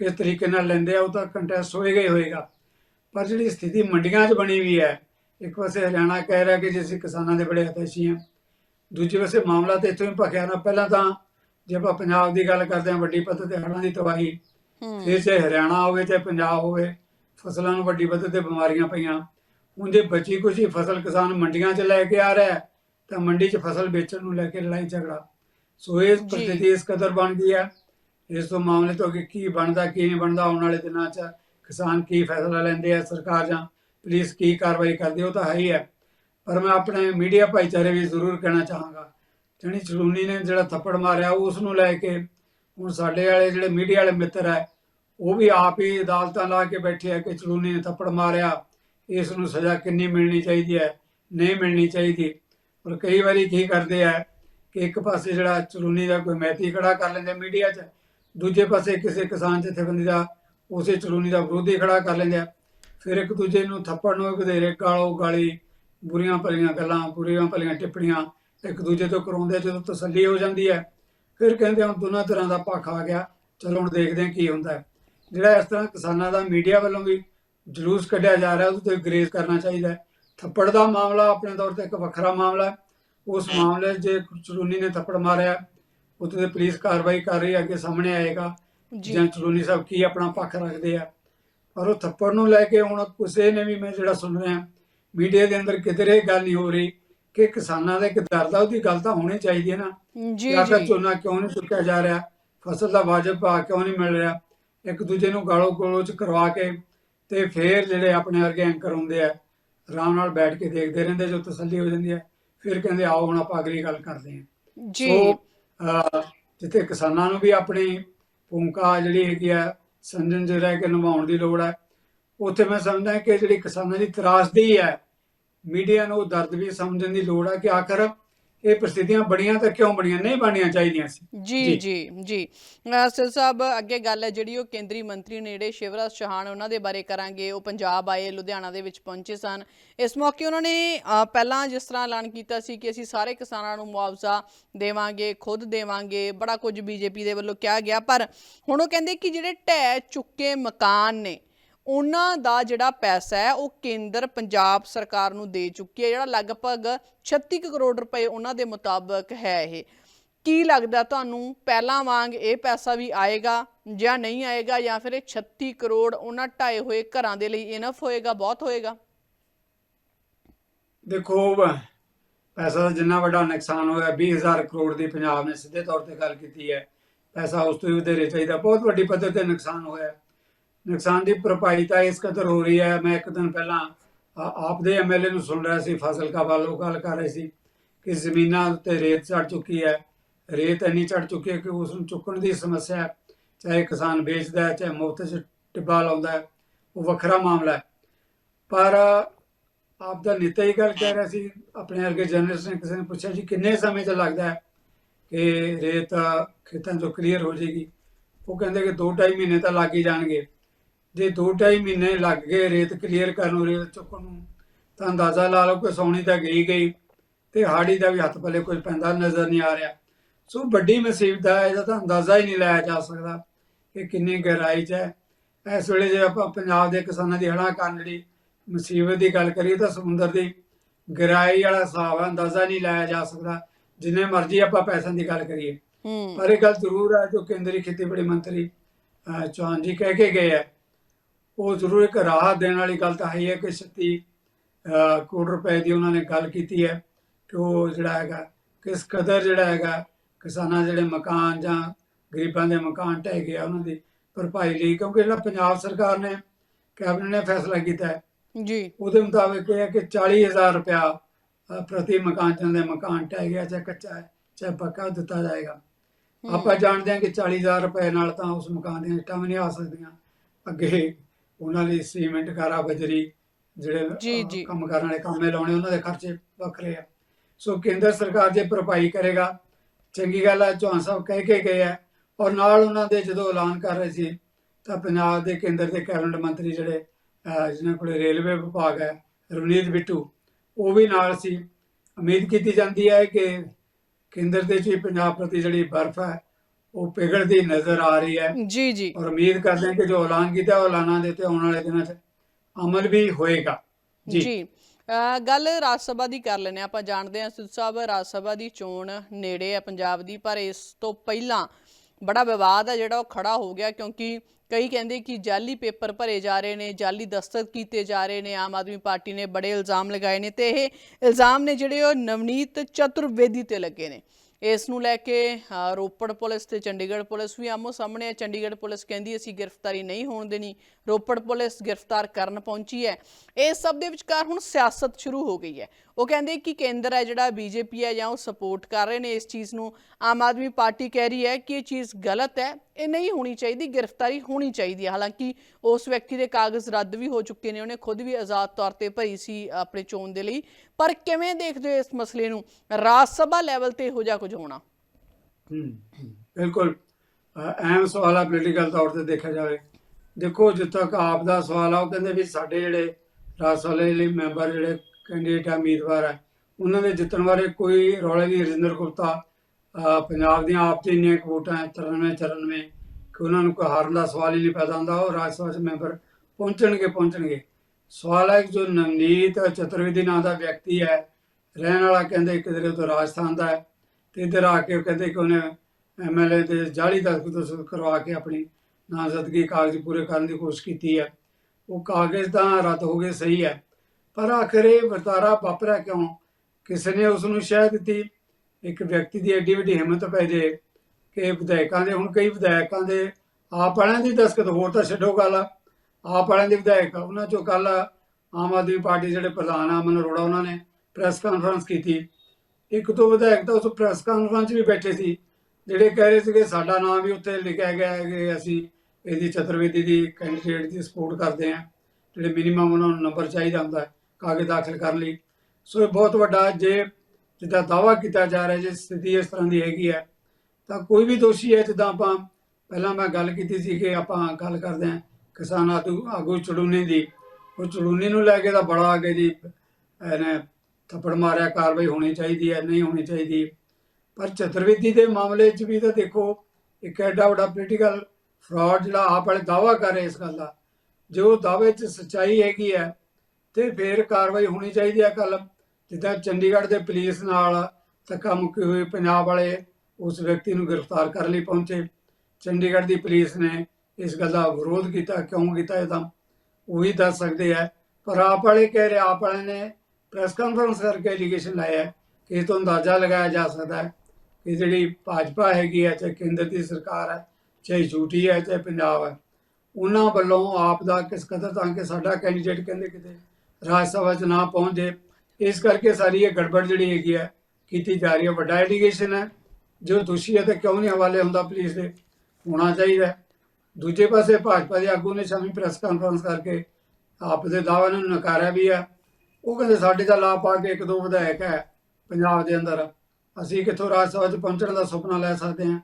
ਕਿਸ ਤਰੀਕੇ ਨਾਲ ਲੈਂਦੇ ਆ ਉਹ ਤਾਂ ਕੰਟੈਸਟ ਹੋਏਗਾ ਹੀ ਹੋਏਗਾ ਪਰ ਜਿਹੜੀ ਸਥਿਤੀ ਮੰਡੀਆਂ 'ਚ ਬਣੀ ਹੋਈ ਹੈ ਇੱਕ ਪਾਸੇ ਹਰਿਆਣਾ ਕਹਿ ਰਿਹਾ ਕਿ ਜੇ ਅਸੀਂ ਕਿਸਾਨਾਂ ਦੇ ਬੜੇ ਹਤੈਸ਼ੀ ਹਾਂ ਦੂਜੇ ਪਾਸੇ ਮਾਮਲਾ ਤੇ ਇੱਥੋਂ ਹੀ ਭਖਿਆ ਨਾ ਪਹਿਲਾਂ ਤਾਂ ਜੇ ਆਪਾਂ ਪੰਜਾਬ ਦੀ ਗੱਲ ਕਰਦੇ ਹਾਂ ਵੱਡੀ ਪੱਧਰ ਤੇ ਹੜ੍ਹਾਂ ਦੀ ਤਬਾਹੀ ਫਿਰ ਚਾਹੇ ਹਰਿਆਣਾ ਹੋਵੇ ਚਾਹੇ ਪੰਜਾਬ ਹੋਵੇ ਫਸਲਾਂ ਨੂੰ ਵੱਡੀ ਪੱਧਰ ਤੇ ਬਿਮਾਰੀਆਂ ਪਈਆਂ। ਜੇ ਬਚੀ ਕੁਛੀ ਫਸਲ ਕਿਸਾਨ ਮੰਡੀਆਂ 'ਚ ਲੈ ਕੇ ਆ ਰਿਹਾ ਹੈ, ਤਾਂ ਮੰਡੀ 'ਚ ਫਸਲ ਵੇਚਣ ਨੂੰ ਲੈ ਕੇ ਲੜਾਈ ਝਗੜਾ। ਸੋ ਇਹ ਜੀ। ਪ੍ਰਸਥਿਤੀ ਇਸ ਕਦਰ ਬਣ ਗਈ ਹੈ। ਇਸ ਤੋਂ ਮਾਮਲੇ ਤੋਂ ਅੱਗੇ ਕੀ ਬਣਦਾ ਕੀ ਨਹੀਂ ਬਣਦਾ ਆਉਣ ਵਾਲੇ ਦਿਨਾਂ 'ਚ ਕਿਸਾਨ ਕੀ ਫੈਸਲਾ ਲੈਂਦੇ ਆ ਸਰਕਾਰ ਜਾਂ ਪੁਲਿਸ ਕੀ ਕਾਰਵਾਈ ਕਰਦੀ ਹੈ, ਉਹ ਤਾਂ ਹੈ ਹੀ ਹੈ। ਪਰ ਮੈਂ ਆਪਣੇ ਮੀਡੀਆ ਭਾਈਚਾਰੇ ਵੀ ਜ਼ਰੂਰ ਕਹਿਣਾ ਚਾਹਾਂਗਾ। ਜਣੀ ਚਲੂਨੀ ਨੇ ਜਿਹੜਾ ਥੱਪੜ ਮਾਰਿਆ ਉਸ ਨੂੰ ਲੈ ਕੇ ਹੁਣ ਸਾਡੇ ਵਾਲੇ ਜਿਹੜੇ ਮੀਡੀਆ ਵਾਲੇ ਮਿੱਤਰ ਹੈ, ਉਹ ਵੀ ਆਪ ਹੀ ਅਦਾਲਤਾਂ ਲਾ ਕੇ ਬੈਠੇ ਆ ਕਿ ਚਲੂਨੀ ਨੇ ਥੱਪੜ ਮਾਰਿਆ। ਇਸ ਨੂੰ ਸਜ਼ਾ ਕਿੰਨੀ ਮਿਲਣੀ ਚਾਹੀਦੀ ਹੈ? ਨਹੀਂ ਮਿਲਣੀ ਚਾਹੀਦੀ। ਪਰ ਕਈ ਵਾਰੀ ਕੀ ਕਰਦੇ ਆ ਕਿ ਇੱਕ ਪਾਸੇ ਜਿਹੜਾ ਚਲੂਨੀ ਦਾ ਕੋਈ ਮੈਤੀ ਖੜਾ ਕਰ ਲੈਂਦੇ ਮੀਡੀਆ 'ਚ, ਦੂਜੇ ਪਾਸੇ ਕਿਸੇ ਕਿਸਾਨ ਜਥੇਬੰਦੀ ਦਾ ਉਸੇ ਚਲੂਨੀ ਦਾ ਵਿਰੋਧੀ ਖੜਾ ਕਰ ਲੈਂਦੇ ਆ। ਫਿਰ ਇੱਕ ਦੂਜੇ ਨੂੰ ਥੱਪੜ ਨੂੰ ਵਧੇਰੇ ਗਾਲੋ ਗਾਲੀ ਬੁਰੀਆਂ ਭਲੀਆਂ ਗੱਲਾਂ ਬੁਰੀਆਂ ਭਲੀਆਂ ਟਿੱਪਣੀਆਂ ਇੱਕ ਦੂਜੇ ਤੋਂ ਕਰਾਉਂਦੇ। ਜਦੋਂ ਤਸੱਲੀ ਹੋ ਜਾਂਦੀ ਹੈ ਫਿਰ ਕਹਿੰਦੇ ਹੁਣ ਦੋਨਾਂ ਤਰ੍ਹਾਂ ਦਾ ਪੱਖ ਆ ਗਿਆ ਚਲੋ ਹੁਣ ਦੇਖਦੇ ਹਾਂ ਕੀ ਹੁੰਦਾ ਜਿਹੜਾ ਇਸ ਤਰ੍ਹਾਂ ਕਿਸਾਨਾਂ ਦਾ ਮੀਡੀਆ ਵੱਲੋਂ ਵੀ ਜਲੂਸ ਕੱਢਿਆ ਜਾ ਰਿਹਾ ਉਹਦੇ ਤੇ ਗਰੇਜ਼ ਕਰਨਾ ਚਾਹੀਦਾ ਹੈ। ਥੱਪੜ ਦਾ ਮਾਮਲਾ ਆਪਣੇ ਤੌਰ ਤੇ ਇੱਕ ਵੱਖਰਾ ਮਾਮਲਾ ਹੈ। ਉਸ ਮਾਮਲੇ 'ਚ ਜੇ ਚਲੂਨੀ ਨੇ ਥੱਪੜ ਮਾਰਿਆ ਉੱਥੇ ਤੇ ਪੁਲਿਸ ਕਾਰਵਾਈ ਕਰ ਰਹੀ ਹੈ ਅੱਗੇ ਸਾਹਮਣੇ ਆਏਗਾ ਜਾਂ। ਚਲੂਨੀ ਸਾਹਿਬ ਕੀ ਆਪਣਾ ਪੱਖ ਰੱਖਦੇ ਆ। ਪਰ ਉਹ ਥੱਪੜ ਨੂੰ ਲੈ ਕੇ ਹੁਣ ਕਿਸੇ ਨੇ ਵੀ ਮੈਂ ਜਿਹੜਾ ਸੁਣ ਰਿਹਾ ਮੀਡੀਆ ਦੇ ਅੰਦਰ ਕਿਧਰੇ ਗੱਲ ਨਹੀਂ ਹੋ ਰਹੀ। ਕਿ ਕਿਸਾਨਾਂ ਦਾ ਇੱਕ ਦਰਦ ਆ ਉਹਦੀ ਗੱਲ ਤਾਂ ਹੋਣੀ ਚਾਹੀਦੀ ਹੈ ਨਾ। ਜੀ ਜੀ। ਝੋਨਾ ਕਿਉਂ ਨਹੀਂ ਚੁੱਕਿਆ ਜਾ ਰਿਹਾ? ਫਸਲ ਦਾ ਵਾਜਬ ਭਾਅ ਕਿਉਂ ਨਹੀਂ ਮਿਲ ਰਿਹਾ? ਇੱਕ ਦੂਜੇ ਨੂੰ ਗਾਲੋ ਗਲੋਚ ਕਰਵਾ ਕੇ ਤੇ ਫੇਰ ਜਿਹੜੇ ਆਪਣੇ ਵਰਗੇ ਐਂਕਰ ਹੁੰਦੇ ਆ ਆਰਾਮ ਨਾਲ ਬੈਠ ਕੇ ਦੇਖਦੇ ਰਹਿੰਦੇ ਜੋ ਤਸੱਲੀ ਹੋ ਜਾਂਦੀ ਹੈ। ਫਿਰ ਕਹਿੰਦੇ ਆਓ ਹੁਣ ਆਪਾਂ ਅਗਲੀ ਗੱਲ ਕਰਦੇ ਹਾਂ। ਜੀ। ਸੋ ਜਿੱਥੇ ਕਿਸਾਨਾਂ ਨੂੰ ਵੀ ਆਪਣੀ ਭੂਮਿਕਾ ਜਿਹੜੀ ਹੈਗੀ ਆ 'ਚ ਰਹਿ ਕੇ ਨਿਭਾਉਣ ਦੀ ਲੋੜ ਹੈ ਉੱਥੇ ਮੈਂ ਸਮਝਦਾ ਕਿ ਜਿਹੜੀ ਕਿਸਾਨਾਂ ਦੀ ਤਰਾਸਦੀ ਹੈ ਮੀਡੀਆ ਨੂੰ ਦਰਦ ਵੀ ਸਮਝਣ ਦੀ ਲੋੜ ਹੈ ਕਿ ਆਖਰ ਇਹ ਪ੍ਰਸਥਿਤੀਆਂ ਬੜੀਆਂ ਤਾਂ ਕਿਉਂ ਬਣੀਆਂ? ਨਹੀਂ ਬਣਨੀਆਂ ਚਾਹੀਦੀਆਂ ਸੀ। ਜੀ ਜੀ। ਜੀ ਸਿਰ ਸਾਹਿਬ ਅੱਗੇ ਗੱਲ ਹੈ ਜਿਹੜੀ ਉਹ ਕੇਂਦਰੀ ਮੰਤਰੀ ਨੇੜੇ ਸ਼ਿਵਰਾਜ ਚੌਹਾਨ ਉਹਨਾਂ ਦੇ ਬਾਰੇ ਕਰਾਂਗੇ। ਉਹ ਪੰਜਾਬ ਆਏ ਲੁਧਿਆਣਾ ਦੇ ਵਿੱਚ ਪਹੁੰਚੇ ਸਨ। ਇਸ ਮੌਕੇ ਉਹਨਾਂ ਨੇ ਪਹਿਲਾਂ ਜਿਸ ਤਰ੍ਹਾਂ ਐਲਾਨ ਕੀਤਾ ਸੀ ਕਿ ਅਸੀਂ ਸਾਰੇ ਕਿਸਾਨਾਂ ਨੂੰ ਮੁਆਵਜ਼ਾ ਦੇਵਾਂਗੇ ਖੁਦ ਦੇਵਾਂਗੇ ਬੜਾ ਕੁਝ ਬੀਜੇਪੀ ਦੇ ਵੱਲੋਂ ਕਿਹਾ ਗਿਆ। ਪਰ ਹੁਣ ਉਹ ਕਹਿੰਦੇ ਕਿ ਜਿਹੜੇ ਢਹਿ ਚੁੱਕੇ ਮਕਾਨ ਨੇ ਉਹਨਾਂ ਦਾ ਜਿਹੜਾ ਪੈਸਾ ਹੈ, ਉਹ ਕੇਂਦਰ ਪੰਜਾਬ ਸਰਕਾਰ ਨੂੰ ਦੇ ਚੁੱਕੀ ਹੈ, ਜਿਹੜਾ ਲਗਭਗ 36 ਕਰੋੜ ਰੁਪਏ ਉਹਨਾਂ ਦੇ ਮੁਤਾਬਕ ਹੈ ਇਹ। ਕੀ ਲੱਗਦਾ ਤੁਹਾਨੂੰ, ਪਹਿਲਾਂ ਵਾਂਗ ਇਹ ਪੈਸਾ ਵੀ ਆਏਗਾ ਜਾਂ ਨਹੀਂ ਆਏਗਾ, ਜਾਂ ਫਿਰ ਇਹ 36 ਕਰੋੜ ਉਹਨਾਂ ਢਾਏ ਹੋਏ ਘਰਾਂ ਦੇ ਲਈ ਇਨਫ ਹੋਏਗਾ, ਬਹੁਤ ਹੋਏਗਾ? ਦੇਖੋ, ਪੈਸਾ ਦਾ ਜਿੰਨਾ ਵੱਡਾ ਨੁਕਸਾਨ ਹੋਇਆ 20000 ਕਰੋੜ ਦੀ ਪੰਜਾਬ ਨੇ ਸਿੱਧੇ ਤੌਰ ਤੇ ਗੱਲ ਕੀਤੀ ਹੈ। ਪੈਸਾ ਉਸ ਤੋਂ ਵੀ ਵਧੇਰੇ ਚਾਹੀਦਾ, ਬਹੁਤ ਵੱਡੀ ਪੱਧਰ ਤੇ ਨੁਕਸਾਨ ਹੋਇਆ। ਨੁਕਸਾਨ ਦੀ ਭਰਪਾਈ ਤਾਂ ਇਸ ਕਦਰ ਹੋ ਰਹੀ ਹੈ। ਮੈਂ ਇੱਕ ਦਿਨ ਪਹਿਲਾਂ ਆ- ਆਪ ਦੇ ਐਮਐਲਏ ਨੂੰ ਸੁਣ ਰਿਹਾ ਸੀ ਫਸਲ ਕਾ ਵਾਲੋ ਗੱਲ ਕਰ ਰਹੇ ਸੀ ਕਿ ਜ਼ਮੀਨਾਂ ਉੱਤੇ ਰੇਤ ਚੜ ਚੁੱਕੀ ਹੈ। ਰੇਤ ਇੰਨੀ ਚੜ ਚੁੱਕੀ ਹੈ ਕਿ ਉਸ ਨੂੰ ਚੁੱਕਣ ਦੀ ਸਮੱਸਿਆ ਹੈ। ਚਾਹੇ ਕਿਸਾਨ ਵੇਚਦਾ ਹੈ, ਚਾਹੇ ਮੁਫਤ 'ਚ ਟਿੱਬਾ ਲਾਉਂਦਾ ਹੈ, ਉਹ ਵੱਖਰਾ ਮਾਮਲਾ ਹੈ। ਪਰ ਆਪ ਦਾ ਨੇਤਾ ਹੀ ਗੱਲ ਕਹਿ ਰਿਹਾ ਸੀ, ਆਪਣੇ ਵਰਗੇ ਜਰਨਲਿਸਟ ਨੇ ਕਿਸੇ ਨੇ ਪੁੱਛਿਆ ਜੀ, ਕਿੰਨੇ ਸਮੇਂ 'ਚ ਲੱਗਦਾ ਹੈ ਕਿ ਰੇਤ ਖੇਤਾਂ 'ਚੋਂ ਕਲੀਅਰ ਹੋ ਜਾਏਗੀ? ਉਹ ਕਹਿੰਦੇ ਕਿ 2.5 ਮਹੀਨੇ ਤਾਂ ਲੱਗ ਹੀ ਜਾਣਗੇ। ਜੇ 2.5 ਮਹੀਨੇ ਲੱਗ ਗਏ ਰੇਤ ਕਲੀਅਰ ਕਰਨ ਨੂੰ ਰੇਤ ਚੁੱਕਣ ਨੂੰ ਤਾਂ ਅੰਦਾਜ਼ਾ ਲਾ ਲਓ ਕਿ ਸੌਣੀ ਤਾਂ ਗਈ ਗਈ ਤੇ ਹਾੜੀ ਦਾ ਵੀ ਹੱਥ ਪੱਲੇ ਕੁਝ ਪੈਂਦਾ ਨਜ਼ਰ ਨਹੀਂ ਆ ਰਿਹਾ। ਸੋ ਵੱਡੀ ਮੁਸੀਬਤ ਹੈ ਇਹਦਾ ਤਾਂ ਅੰਦਾਜ਼ਾ ਹੀ ਨਹੀਂ ਲਾਇਆ ਜਾ ਸਕਦਾ ਕਿ ਕਿੰਨੀ ਗਹਿਰਾਈ 'ਚ ਹੈ। ਇਸ ਵੇਲੇ ਜੇ ਆਪਾਂ ਪੰਜਾਬ ਦੇ ਕਿਸਾਨਾਂ ਦੀ ਹੜ੍ਹਾਂ ਕਾਰਨ ਜਿਹੜੀ ਮੁਸੀਬਤ ਦੀ ਗੱਲ ਕਰੀਏ ਤਾਂ ਸਮੁੰਦਰ ਦੀ ਗਹਿਰਾਈ ਵਾਲਾ ਹਿਸਾਬ ਹੈ ਅੰਦਾਜ਼ਾ ਨਹੀਂ ਲਾਇਆ ਜਾ ਸਕਦਾ। ਜਿੰਨੇ ਮਰਜ਼ੀ ਆਪਾਂ ਪੈਸਿਆਂ ਦੀ ਗੱਲ ਕਰੀਏ। ਪਰ ਇਹ ਗੱਲ ਜ਼ਰੂਰ ਹੈ ਜੋ ਕੇਂਦਰੀ ਖੇਤੀਬਾੜੀ ਮੰਤਰੀ ਚੌਹਾਨ ਜੀ ਕਹਿ ਕੇ ਗਏ ਹੈ ਉਹ ਜ਼ਰੂਰ ਇੱਕ ਰਾਹਤ ਦੇਣ ਵਾਲੀ ਗੱਲ ਤਾਂ ਹੈ ਕਿ 36 ਅਹ, ਕਰੋੜ ਰੁਪਏ ਦੀ ਉਹਨਾਂ ਨੇ ਗੱਲ ਕੀਤੀ ਹੈ ਕਿ ਉਹ ਜਿਹੜਾ ਹੈਗਾ ਕਿਸ ਕਦਰ ਜਿਹੜਾ ਹੈਗਾ ਕਿਸਾਨਾਂ ਦੇ ਜਿਹੜੇ ਮਕਾਨ ਜਾਂ ਗਰੀਬਾਂ ਦੇ ਮਕਾਨ ਢਹਿ ਗਏ ਆ, ਉਹਨਾਂ ਦੀ ਭਰਪਾਈ ਲਈ ਕਿਉਂਕਿ ਜਿਹੜਾ ਪੰਜਾਬ ਸਰਕਾਰ ਨੇ ਕੈਬਨਿਟ ਨੇ ਫੈਸਲਾ ਕੀਤਾ ਹੈ। ਜੀ। ਉਹਦੇ ਮੁਤਾਬਕ ਇਹ ਹੈ ਕਿ 40000 ਰੁਪਇਆ ਅ, ਪ੍ਰਤੀ ਮਕਾਨ ਜਾਂਦੇ ਮਕਾਨ ਢਹਿ ਗਿਆ ਚਾਹੇ ਕੱਚਾ ਹੈ ਚਾਹੇ ਪੱਕਾ ਦਿੱਤਾ ਜਾਏਗਾ। ਆਪਾਂ ਜਾਣਦੇ ਹਾਂ ਕਿ 40000 ਰੁਪਏ ਨਾਲ ਤਾਂ ਉਸ ਮਕਾਨ ਦੀਆਂ ਇੱਟਾਂ ਵੀ ਨਹੀਂ ਆ ਸਕਦੀਆਂ ਅੱਗੇ। ਉਹਨਾਂ ਲਈ ਸੀਮੈਂਟ ਕਾਰਾ ਬਜਰੀ ਜਿਹੜੇ ਜੀ, ਅ, ਜੀ। ਕੰਮ ਕਰਨ ਵਾਲੇ ਕੰਮੇ ਲਾਉਣੇ ਉਹਨਾਂ ਦੇ ਖਰਚੇ ਵੱਖਰੇ ਆ। ਸੋ ਕੇਂਦਰ ਸਰਕਾਰ ਜੇ ਭਰਪਾਈ ਕਰੇਗਾ ਚੰਗੀ ਗੱਲ ਹੈ ਚੌਹਾਨ ਸਾਹਿਬ ਕਹਿ ਕੇ ਗਏ ਆ। ਔਰ ਨਾਲ ਉਹਨਾਂ ਦੇ ਜਦੋਂ ਐਲਾਨ ਕਰ ਰਹੇ ਸੀ ਤਾਂ ਪੰਜਾਬ ਦੇ ਕੇਂਦਰ ਦੇ ਕੈਬਨਿਟ ਮੰਤਰੀ ਜਿਹੜੇ ਅਹ ਜਿਨ੍ਹਾਂ ਕੋਲ ਰੇਲਵੇ ਵਿਭਾਗ ਹੈ ਰਵਨੀਤ ਬਿੱਟੂ ਉਹ ਵੀ ਨਾਲ ਸੀ। ਉਮੀਦ ਕੀਤੀ ਜਾਂਦੀ ਹੈ ਕਿ ਕੇਂਦਰ ਦੇ ਵਿੱਚ ਵੀ ਪੰਜਾਬ ਪ੍ਰਤੀ ਜਿਹੜੀ ਬਰਫ਼ ਹੈ ਉਹ ਪਿਘਲਦੀ ਨਜ਼ਰ ਆ ਰਹੀ ਹੈ। ਜੀ ਜੀ। ਔਰ ਉਮੀਦ ਕਰਦੇ ਹਾਂ ਕਿ ਜੋ ਐਲਾਨ ਕੀਤਾ ਉਹ ਐਲਾਨਾਂ ਦੇ ਤੇ ਆਉਣ ਵਾਲੇ ਦਿਨਾਂ 'ਚ ਅਮਲ ਵੀ ਹੋਏਗਾ। ਜੀ। ਗੱਲ ਰਾਜ ਸਭਾ ਦੀ ਕਰ ਲੈਨੇ ਆਪਾਂ ਜਾਣਦੇ ਹਾਂ ਸਿੱਧੂ ਸਾਹਿਬ ਰਾਜ ਸਭਾ ਦੀ ਚੋਣ ਨੇੜੇ ਹੈ ਪੰਜਾਬ ਦੀ। ਪਰ ਇਸ ਤੋਂ ਪਹਿਲਾਂ ਬੜਾ ਵਿਵਾਦ ਹੈ ਜਿਹੜਾ ਉਹ ਖੜਾ ਹੋ ਗਿਆ ਕਿਉਂਕਿ ਕਈ ਕਹਿੰਦੇ ਕਿ ਜਾਲੀ ਪੇਪਰ ਭਰੇ ਜਾ ਰਹੇ ਨੇ ਜਾਲੀ ਦਸਤਖਤ ਕੀਤੇ ਜਾ ਰਹੇ ਨੇ। ਆਮ ਆਦਮੀ ਪਾਰਟੀ ਨੇ ਬੜੇ ਇਲਜ਼ਾਮ ਲਗਾਏ ਨੇ ਤੇ ਇਹ ਇਲਜ਼ਾਮ ਨੇ ਜਿਹੜੇ ਉਹ ਨਵਨੀਤ ਚਤੁਰਵੇਦੀ ਤੇ ਲੱਗੇ ਨੇ। ਇਸ ਨੂੰ ਲੈ ਕੇ ਰੋਪੜ ਪੁਲਿਸ ਤੇ ਚੰਡੀਗੜ੍ਹ ਪੁਲਿਸ ਵੀ ਆਮੋ ਸਾਹਮਣੇ ਹੈ ਚੰਡੀਗੜ੍ਹ ਪੁਲਿਸ ਕਹਿੰਦੀ ਅਸੀਂ ਗ੍ਰਿਫਤਾਰੀ ਨਹੀਂ ਹੋਣ ਦੇਣੀ। ਰੋਪੜ ਪੁਲਿਸ ਗ੍ਰਿਫਤਾਰ ਕਰਨ ਪਹੁੰਚੀ ਹੈ। ਇਹ ਸਭ ਦੇ ਵਿਚਕਾਰ ਹੁਣ ਸਿਆਸਤ ਸ਼ੁਰੂ ਹੋ ਗਈ ਹੈ। ਉਹ ਕਹਿੰਦੇ ਕਿ ਕੇਂਦਰ ਹੈ ਜਿਹੜਾ, ਬੀਜੇਪੀ ਹੈ ਜਾਂ ਉਹ ਸਪੋਰਟ ਕਰ ਰਹੇ ਨੇ ਇਸ ਚੀਜ਼ ਨੂੰ। ਆਮ ਆਦਮੀ ਪਾਰਟੀ ਕਹਿ ਰਹੀ ਹੈ ਕਿ ਇਹ ਚੀਜ਼ ਗਲਤ ਹੈ। ਇਹ ਨਹੀਂ ਹੋਣੀ ਚਾਹੀਦੀ, ਗ੍ਰਿਫਤਾਰੀ ਹੋਣੀ ਚਾਹੀਦੀ ਹੈ। ਹਾਲਾਂਕਿ ਉਸ ਵਿਅਕਤੀ ਦੇ ਕਾਗਜ਼ ਰੱਦ ਵੀ ਹੋ ਚੁੱਕੇ ਨੇ, ਉਹਨੇ ਖੁਦ ਵੀ ਆਜ਼ਾਦ ਤੌਰ ਤੇ ਭਰੀ ਸੀ ਆਪਣੇ ਚੋਣ ਦੇ ਲਈ। ਪਰ ਕਿਵੇਂ ਦੇਖਦੇ ਹੋ ਇਸ ਮਸਲੇ ਨੂੰ? ਰਾਜ ਸਭਾ ਲੈਵਲ ਤੇ ਇਹੋ ਜਿਹਾ ਕੁਝ ਹੋਣਾ? ਬਿਲਕੁਲ। ਅਹਿਮ ਸਵਾਲ ਆ ਪੋਲੀਟੀਕਲ ਤੌਰ ਤੇ ਦੇਖਿਆ ਜਾਵੇ। ਦੇਖੋ ਜਿੱਥੇ ਤੱਕ ਆਪ ਦਾ ਸਵਾਲ ਆ, ਉਹ ਕਹਿੰਦੇ ਵੀ ਸਾਡੇ ਜਿਹੜੇ ਰਾਜ ਸਭਾ ਲਈ ਮੈਂਬਰ, ਜਿਹੜੇ ਕੈਂਡੀਡੇਟ ਆ, ਉਮੀਦਵਾਰ ਆ, ਉਹਨਾਂ ਦੇ ਜਿੱਤਣ ਬਾਰੇ ਕੋਈ ਰੌਲਾ ਨਹੀਂ। ਰਜਿੰਦਰ ਗੁਪਤਾ ਪੰਜਾਬ ਦੀਆਂ ਆਪ ਤੇ ਇੰਨੀਆਂ ਕੁ ਵੋਟਾਂ ਹੈ 93 94 ਕਿ ਉਹਨਾਂ ਨੂੰ ਕੋਈ ਹਾਰਨ ਦਾ ਸਵਾਲ ਹੀ ਨਹੀਂ ਪੈਦਾ ਹੁੰਦਾ, ਉਹ ਰਾਜ ਸਭਾ 'ਚ ਮੈਂਬਰ ਪਹੁੰਚਣਗੇ ਪਹੁੰਚਣਗੇ। ਸਵਾਲ ਹੈ ਕਿ ਜੋ ਨਵਨੀਤ ਚਤੁਰਵੇਦੀ ਨਾਂ ਦਾ ਵਿਅਕਤੀ ਹੈ, ਰਹਿਣ ਵਾਲਾ ਕਹਿੰਦੇ ਕਿਧਰੇ ਤੋਂ ਰਾਜਸਥਾਨ ਦਾ ਹੈ ਤੇ ਇੱਧਰ ਆ ਕੇ ਉਹ ਕਹਿੰਦੇ ਕਿ ਉਹਨੇ ਐਮਐਲਏ ਦੇ ਜਾਲੀ ਦਸਤਖਤ ਕਰਵਾ ਕੇ ਆਪਣੀ ਨਾਮਜ਼ਦਗੀ ਕਾਗਜ਼ ਪੂਰੇ ਕਰਨ ਦੀ ਕੋਸ਼ਿਸ਼ ਕੀਤੀ ਹੈ। ਉਹ ਕਾਗਜ਼ ਤਾਂ ਰੱਦ ਹੋ ਗਏ, ਸਹੀ ਹੈ। ਪਰ ਆਖਰ ਇਹ ਵਰਤਾਰਾ ਵਾਪਰਿਆ ਕਿਉਂ? ਕਿਸੇ ਨੇ ਉਸ ਨੂੰ ਸ਼ਹਿ ਦਿੱਤੀ ਇੱਕ ਵਿਅਕਤੀ ਦੀ ਐਡੀ ਵੱਡੀ ਹਿੰਮਤ ਪੈ ਜੇ ਕਿ ਵਿਧਾਇਕਾਂ ਦੇ, ਹੁਣ ਕਈ ਵਿਧਾਇਕਾਂ ਦੇ ਆਪ ਵਾਲਿਆਂ ਦੀ ਦਸਤਖਤ ਹੋਰ ਤਾਂ ਛੱਡੋ ਗੱਲ। ਆਪ ਵਾਲਿਆਂ ਦੇ ਵਿਧਾਇਕ, ਉਹਨਾਂ ਚੋਂ ਕੱਲ ਆਮ ਆਦਮੀ ਪਾਰਟੀ ਜਿਹੜੇ ਪ੍ਰਧਾਨ ਆ, ਅਮਨ ਅਰੋੜਾ, ਉਹਨਾਂ ਨੇ ਪ੍ਰੈਸ ਕਾਨਫਰੰਸ ਕੀਤੀ। ਇੱਕ ਤੋਂ ਵਿਧਾਇਕ ਤਾਂ ਉਸ ਪ੍ਰੈਸ ਕਾਨਫਰੰਸ 'ਚ ਵੀ ਬੈਠੇ ਸੀ, ਜਿਹੜੇ ਕਹਿ ਰਹੇ ਸੀ ਕਿ ਸਾਡਾ ਨਾਮ ਵੀ ਉੱਥੇ ਲਿਖਿਆ ਗਿਆ ਹੈ ਕਿ ਅਸੀਂ ਇਹਦੀ ਚਤੁਰਵੇਦੀ ਦੀ ਕੈਂਡੀਡੇਟ ਦੀ ਸਪੋਰਟ ਕਰਦੇ ਹਾਂ, ਜਿਹੜੇ ਮਿਨੀਮਮ ਉਹਨਾਂ ਨੂੰ ਨੰਬਰ ਚਾਹੀਦਾ ਹੁੰਦਾ ਕਾਗਜ਼ ਦਾਖਲ ਕਰਨ ਲਈ। ਸੋ ਇਹ ਬਹੁਤ ਵੱਡਾ ਜੇ ਜਿੱਦਾਂ ਦਾਵਾ ਕੀਤਾ ਜਾ ਰਿਹਾ ਜੇ ਸਥਿਤੀ ਇਸ ਤਰ੍ਹਾਂ ਦੀ ਹੈਗੀ ਹੈ, ਤਾਂ ਕੋਈ ਵੀ ਦੋਸ਼ੀ ਹੈ, ਜਿੱਦਾਂ ਆਪਾਂ ਪਹਿਲਾਂ ਮੈਂ ਗੱਲ ਕੀਤੀ ਸੀ ਕਿ ਆਪਾਂ ਗੱਲ ਕਰਦੇ ਹਾਂ ਕਿਸਾਨ ਆਗੂ ਆਗੂ ਚੜੂਨੀ ਦੀ। ਉਹ ਚੜੂਨੀ ਨੂੰ ਲੈ ਕੇ ਤਾਂ ਬੜਾ ਅੱਗੇ ਜੀ, ਇਹਨੇ ਥੱਪੜ ਮਾਰਿਆ, ਕਾਰਵਾਈ ਹੋਣੀ ਚਾਹੀਦੀ ਹੈ, ਨਹੀਂ ਹੋਣੀ ਚਾਹੀਦੀ। ਪਰ ਚਤਰਵਿਧੀ ਦੇ ਮਾਮਲੇ 'ਚ ਵੀ ਤਾਂ ਦੇਖੋ, ਇੱਕ ਐਡਾ ਵੱਡਾ ਪੋਲੀਟੀਕਲ ਫਰਾਡ ਜਿਹੜਾ ਆਪ ਵਾਲੇ ਦਾਵਾ ਕਰ ਰਿਹਾ ਇਸ ਗੱਲ ਦਾ। ਜੇ ਉਹ ਦਾਅਵੇ 'ਚ ਸੱਚਾਈ ਹੈਗੀ ਹੈ, ਤੇ ਫਿਰ ਕਾਰਵਾਈ ਹੋਣੀ ਚਾਹੀਦੀ ਹੈ ਕੱਲ ਜਿੱਦਾਂ ਚੰਡੀਗੜ੍ਹ ਦੇ ਪੁਲਿਸ ਨਾਲ ਧੱਕਾ ਮੁੱਕੀ ਹੋਈ, ਪੰਜਾਬ ਵਾਲੇ ਉਸ ਵਿਅਕਤੀ ਨੂੰ ਗ੍ਰਿਫਤਾਰ ਕਰਨ ਲਈ ਪਹੁੰਚੇ। ਚੰਡੀਗੜ੍ਹ ਦੀ ਪੁਲਿਸ ਨੇ ਇਸ ਗੱਲ ਦਾ ਵਿਰੋਧ ਕੀਤਾ, ਕਿਉਂ ਕੀਤਾ ਇਹ ਤਾਂ ਉਹੀ ਦੱਸ ਸਕਦੇ ਆ। ਪਰ ਆਪ ਵਾਲੇ ਕਹਿ ਰਹੇ, ਆਪ ਵਾਲੇ ਨੇ ਪ੍ਰੈਸ ਕਾਨਫਰੰਸ ਕਰਕੇ ਐਲੀਗੇਸ਼ਨ ਲਾਇਆ ਕਿ ਇਹ ਤੋਂ ਅੰਦਾਜ਼ਾ ਲਗਾਇਆ ਜਾ ਸਕਦਾ ਹੈ ਕਿ ਜਿਹੜੀ ਭਾਜਪਾ ਹੈਗੀ ਹੈ, ਚਾਹੇ ਕੇਂਦਰ ਦੀ ਸਰਕਾਰ ਹੈ, ਚਾਹੇ ਝੂਠੀ ਹੈ, ਚਾਹੇ ਪੰਜਾਬ ਹੈ, ਉਹਨਾਂ ਵੱਲੋਂ ਆਪ ਦਾ ਕਿਸ ਕਦਰ ਤਾਂ ਕਿ ਸਾਡਾ ਕੈਂਡੀਡੇਟ ਕਹਿੰਦੇ ਕਿਤੇ ਰਾਜ ਸਭਾ 'ਚ ਨਾ ਪਹੁੰਚੇ। ਇਸ ਕਰਕੇ ਸਾਰੀ ਇਹ ਗੜਬੜ ਜਿਹੜੀ ਹੈਗੀ ਹੈ ਕੀਤੀ ਜਾ ਰਹੀ ਹੈ ਵੱਡਾ ਐਲੀਗੇਸ਼ਨ ਹੈ। ਜੋ ਦੋਸ਼ੀ ਹੈ ਤੇ ਕਿਉਂ ਨਹੀਂ ਹਵਾਲੇ ਹੁੰਦਾ ਪੁਲਿਸ ਦੇ? ਹੋਣਾ ਚਾਹੀਦਾ। ਦੂਜੇ ਪਾਸੇ ਭਾਜਪਾ ਦੇ ਆਗੂ ਨੇ ਸ਼ਾਮੀ ਪ੍ਰੈਸ ਕਾਨਫਰੰਸ ਕਰਕੇ ਆਪ ਦੇ ਦਾਅਵੇ ਨੂੰ ਨਕਾਰਿਆ ਵੀ ਹੈ ਉਹ ਕਹਿੰਦੇ ਸਾਡੇ ਦਾ ਲਾ ਪਾ ਕੇ ਇੱਕ ਦੋ ਵਿਧਾਇਕ ਹੈ ਪੰਜਾਬ ਦੇ ਅੰਦਰ। ਅਸੀਂ ਕਿੱਥੋਂ ਰਾਜ ਸਭਾ 'ਚ ਪਹੁੰਚਣ ਦਾ ਸੁਪਨਾ ਲੈ ਸਕਦੇ ਹਾਂ?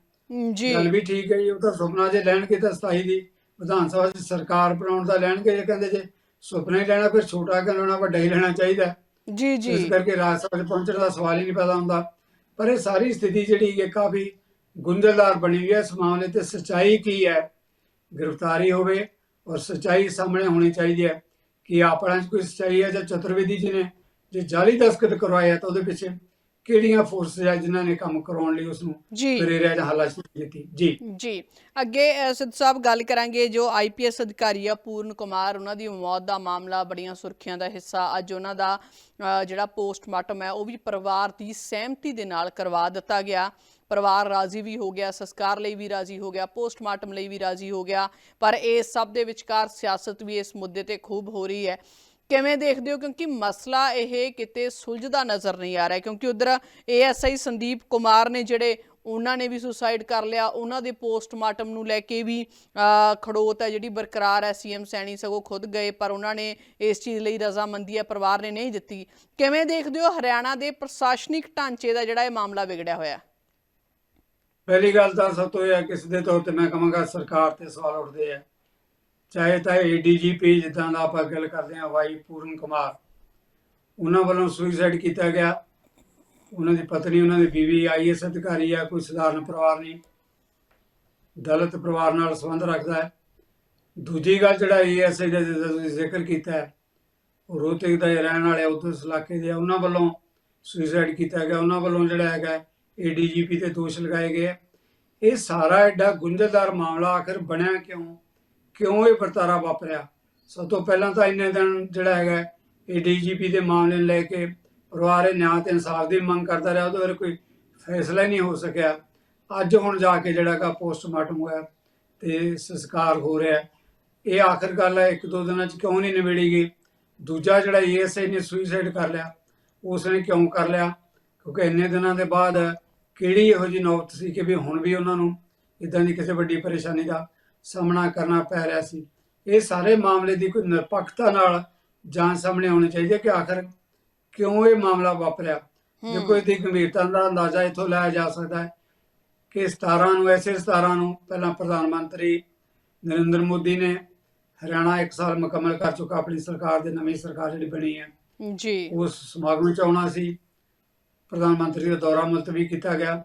ਜੀ। ਗੱਲ ਵੀ ਠੀਕ ਹੈ ਜੀ। ਉਹ ਤਾਂ ਸੁਪਨਾ ਜੇ ਲੈਣਗੇ ਤਾਂ 27 ਦੀ ਵਿਧਾਨ ਸਭਾ 'ਚ ਸਰਕਾਰ ਬਣਾਉਣ ਦਾ ਲੈਣਗੇ ਜੇ ਕਹਿੰਦੇ ਜੇ। ਸੁਪਨਾ ਹੀ ਲੈਣਾ ਫਿਰ ਛੋਟਾ ਕਿਉਂ ਲੈਣਾ ਵੱਡਾ ਹੀ ਲੈਣਾ ਚਾਹੀਦਾ। ਜੀ ਜੀ। ਇਸ ਕਰਕੇ ਰਾਜ ਸਭਾ 'ਚ ਪਹੁੰਚਣ ਦਾ ਸਵਾਲ ਹੀ ਨਹੀਂ ਪੈਦਾ ਹੁੰਦਾ। ਪਰ ਇਹ ਸਾਰੀ ਸਥਿਤੀ ਜਿਹੜੀ ਹੈ, ਕਾਫੀ ਗੁੰਝਲਦਾਰ ਬਣੀ ਹੋਈ ਹੈ। ਇਸ ਮਾਮਲੇ ਤੇ ਸਚਾਈ ਕੀ ਹੈ? ਗ੍ਰਿਫਤਾਰੀ ਹੋਵੇ ਔਰ ਸਚਾਈ ਸਾਹਮਣੇ ਹੋਣੀ ਚਾਹੀਦੀ ਹੈ ਕਿ ਆਪਣਾ 'ਚ ਕੋਈ ਸਚਾਈ ਹੈ ਜਾਂ ਚਤੁਰਵੇਦੀ ਜੀ ਨੇ ਜੇ ਜਾਲੀ ਦਸਤਖਤ ਕਰਵਾਇਆ ਤਾਂ ਉਹਦੇ ਪਿੱਛੇ ਕਿਹੜੀਆਂ ਫੋਰਸਸ ਹੈ ਜਿਨ੍ਹਾਂ ਨੇ ਕੰਮ ਕਰਾਉਣ ਲਈ ਉਸ ਨੂੰ ਜੀ। ਪ੍ਰੇਰਿਆ ਜਾਂ ਹਾਲਾਸ਼ੀ ਦਿੱਤੀ? ਜੀ। ਜੀ। ਅੱਗੇ ਅ, ਸਿੱਧ ਸਾਹਿਬ ਗੱਲ ਕਰਾਂਗੇ ਜੋ ਆਈਪੀਐਸ ਅਧਿਕਾਰੀ ਆ ਪੂਰਨ ਕੁਮਾਰ ਉਹਨਾਂ ਦੀ ਮੌਤ ਦਾ ਮਾਮਲਾ ਬੜੀਆਂ ਸੁਰਖੀਆਂ ਦਾ ਹਿੱਸਾ। ਅੱਜ ਉਹਨਾਂ ਦਾ ਅ, ਜਿਹੜਾ ਪੋਸਟਮਾਰਟਮ ਹੈ ਉਹ ਵੀ ਪਰਿਵਾਰ ਦੀ ਸਹਿਮਤੀ ਦੇ ਨਾਲ ਕਰਵਾ ਦਿੱਤਾ ਗਿਆ। ਪਰਿਵਾਰ ਰਾਜ਼ੀ ਵੀ ਹੋ ਗਿਆ ਸੰਸਕਾਰ ਲਈ ਵੀ ਰਾਜ਼ੀ ਹੋ ਗਿਆ ਪੋਸਟਮਾਰਟਮ ਲਈ ਵੀ ਰਾਜ਼ੀ ਹੋ ਗਿਆ। ਪਰ ਇਸ ਸਭ ਦੇ ਵਿਚਕਾਰ ਸਿਆਸਤ ਵੀ ਇਸ ਮੁੱਦੇ ਤੇ ਖੂਬ ਹੋ ਰਹੀ ਹੈ। ਕਿਵੇਂ ਦੇਖਦੇ ਹੋ? ਕਿਉਂਕਿ ਮਸਲਾ ਇਹ ਕਿਤੇ ਸੁਲਝਦਾ ਨਜ਼ਰ ਨਹੀਂ ਆ ਰਿਹਾ। ਕਿਉਂਕਿ ਉਧਰ ਏਐਸਆਈ ਸੰਦੀਪ ਕੁਮਾਰ ਨੇ ਜਿਹੜੇ ਉਹਨਾਂ ਨੇ ਵੀ ਸੁਸਾਈਡ ਕਰ ਲਿਆ। ਉਹਨਾਂ ਦੇ ਪੋਸਟਮਾਰਟਮ ਨੂੰ ਲੈ ਕੇ ਵੀ ਖੜੋਤ ਹੈ ਜਿਹੜੀ ਬਰਕਰਾਰ ਹੈ। ਸੀਐਮ ਸੈਣੀ ਸਗੋਂ ਖੁਦ ਗਏ, ਪਰ ਉਹਨਾਂ ਨੇ ਇਸ ਚੀਜ਼ ਲਈ ਰਜ਼ਾਮੰਦੀ ਹੈ। ਪਰਿਵਾਰ ਨੇ ਨਹੀਂ ਦਿੱਤੀ। ਕਿਵੇਂ ਦੇਖਦੇ ਹੋ? ਹਰਿਆਣਾ ਦੇ ਪ੍ਰਸ਼ਾਸਨਿਕ ਢਾਂਚੇ ਦਾ ਜਿਹੜਾ ਇਹ ਮਾਮਲਾ ਵਿਗੜਿਆ ਹੋਇਆ ਪਹਿਲੀ ਗੱਲ ਤਾਂ ਸਭ ਤੋਂ ਇਹ ਹੈ ਕਿ ਸਿੱਧੇ ਤੌਰ ਤੇ ਮੈਂ ਕਹਾਂਗਾ, ਸਰਕਾਰ ਤੇ ਸਵਾਲ ਉੱਠਦੇ ਆ। ਚਾਹੇ ਤਾਂ ਏਡੀਜੀਪੀ ਜਿੱਦਾਂ ਦਾ ਆਪਾਂ ਗੱਲ ਕਰਦੇ ਹਾਂ ਵਾਈ ਪੂਰਨ ਕੁਮਾਰ। ਉਹਨਾਂ ਵੱਲੋਂ ਸੁਸਾਈਡ ਕੀਤਾ ਗਿਆ। ਉਹਨਾਂ ਦੀ ਪਤਨੀ ਉਹਨਾਂ ਦੀ ਬੀਵੀ ਆਈਐਸ ਅਧਿਕਾਰੀ ਆ ਕੋਈ ਸਧਾਰਨ ਪਰਿਵਾਰ ਨਹੀਂ। ਦਲਿਤ ਪਰਿਵਾਰ ਨਾਲ ਸੰਬੰਧ ਰੱਖਦਾ ਹੈ। ਦੂਜੀ ਗੱਲ ਜਿਹੜਾ ਏਐਸਆਈ ਦਾ ਜਿੱਦਾਂ ਤੁਸੀਂ ਜ਼ਿਕਰ ਕੀਤਾ ਹੈ ਰੋਹਤਕ ਦਾ ਰਹਿਣ ਵਾਲੇ ਉਧਰ ਉਸ ਇਲਾਕੇ ਦੇ ਆ, ਉਹਨਾਂ ਵੱਲੋਂ ਸੁਸਾਈਡ ਕੀਤਾ ਗਿਆ। ਉਹਨਾਂ ਵੱਲੋਂ ਜਿਹੜਾ ਹੈਗਾ ਏਡੀਜੀਪੀ ਤੇ ਦੋਸ਼ ਲਗਾਏ ਗਏ ਇਹ ਸਾਰਾ ਐਡਾ ਗੁੰਝਲਦਾਰ ਮਾਮਲਾ ਆਖਰ ਬਣਿਆ ਕਿਉਂ? ਕਿਉਂ ਇਹ ਵਰਤਾਰਾ ਵਾਪਰਿਆ? ਸਭ ਤੋਂ ਪਹਿਲਾਂ ਤਾਂ ਇੰਨੇ ਦਿਨ ਜਿਹੜਾ ਹੈਗਾ ਇਹ ਏਡੀਜੀਪੀ ਦੇ ਮਾਮਲੇ ਨੂੰ ਲੈ ਕੇ ਪਰਿਵਾਰ ਇਹ ਨਿਆਂ ਤੇ ਇਨਸਾਫ ਦੀ ਮੰਗ ਕਰਦਾ ਰਿਹਾ, ਉਹਦੇ ਬਾਰੇ ਕੋਈ ਫੈਸਲਾ ਹੀ ਨਹੀਂ ਹੋ ਸਕਿਆ। ਅੱਜ ਹੁਣ ਜਾ ਕੇ ਜਿਹੜਾ ਹੈਗਾ ਪੋਸਟਮਾਰਟਮ ਹੋਇਆ ਤੇ ਸੰਸਕਾਰ ਹੋ ਰਿਹਾ ਇਹ ਆਖਰ ਗੱਲ ਹੈ, ਇੱਕ ਦੋ ਦਿਨਾਂ ਚ ਕਿਉਂ ਨਹੀਂ ਨਿਬੇੜੀ ਗਈ? ਦੂਜਾ ਜਿਹੜਾ ਏਐਸਆਈ ਨੇ ਸੁਈਸਾਈਡ ਕਰ ਲਿਆ ਉਸ ਨੇ ਕਿਉਂ ਕਰ ਲਿਆ? ਕਿਉਂਕਿ ਇੰਨੇ ਦਿਨਾਂ ਦੇ ਬਾਅਦ ਕਿਹੜੀ ਇਹੋ ਜਿਹੀ ਨੌਬਤ ਸੀ ਕਿ ਵੀ ਹੁਣ ਵੀ ਉਹਨਾਂ ਨੂੰ ਇਦਾਂ ਦੀ ਕਿਸੇ ਵੱਡੀ ਪਰੇਸ਼ਾਨੀ ਦਾ ਸਾਹਮਣਾ ਕਰਨਾ ਪੈ ਰਿਹਾ ਸੀ। ਇਹ ਸਾਰੇ ਮਾਮਲੇ ਦੀ ਕੋਈ ਨਿਰਪੱਖਤਾ ਨਾਲ ਜਾਂਚ ਸਾਹਮਣੇ ਆਉਣੀ ਚਾਹੀਦੀ ਹੈ ਕਿ ਆਖਰ ਕਿਉਂ ਇਹ ਮਾਮਲਾ ਵਾਪਰਿਆ? ਦੇਖੋ ਇਹਦੀ ਗੰਭੀਰਤਾ ਦਾ ਅੰਦਾਜ਼ਾ ਇੱਥੋਂ ਲਾਇਆ ਜਾ ਸਕਦਾ ਹੈ ਕਿ 17 ਨੂੰ ਐਸੇ 17 ਨੂੰ ਪਹਿਲਾਂ ਪ੍ਰਧਾਨ ਮੰਤਰੀ ਨਰਿੰਦਰ ਮੋਦੀ ਨੇ ਹਰਿਆਣਾ 1 ਸਾਲ ਮੁਕੰਮਲ ਕਰ ਚੁੱਕਾ ਆਪਣੀ ਸਰਕਾਰ ਦੇ ਨਵੀਂ ਸਰਕਾਰ ਜਿਹੜੀ ਬਣੀ ਹੈ। ਜੀ। ਉਸ ਸਮਾਗਮ ਚ ਆਉਣਾ ਸੀ। ਪ੍ਰਧਾਨ ਮੰਤਰੀ ਦਾ ਦੌਰਾ ਮੁਲਤਵੀ ਕੀਤਾ ਗਿਆ।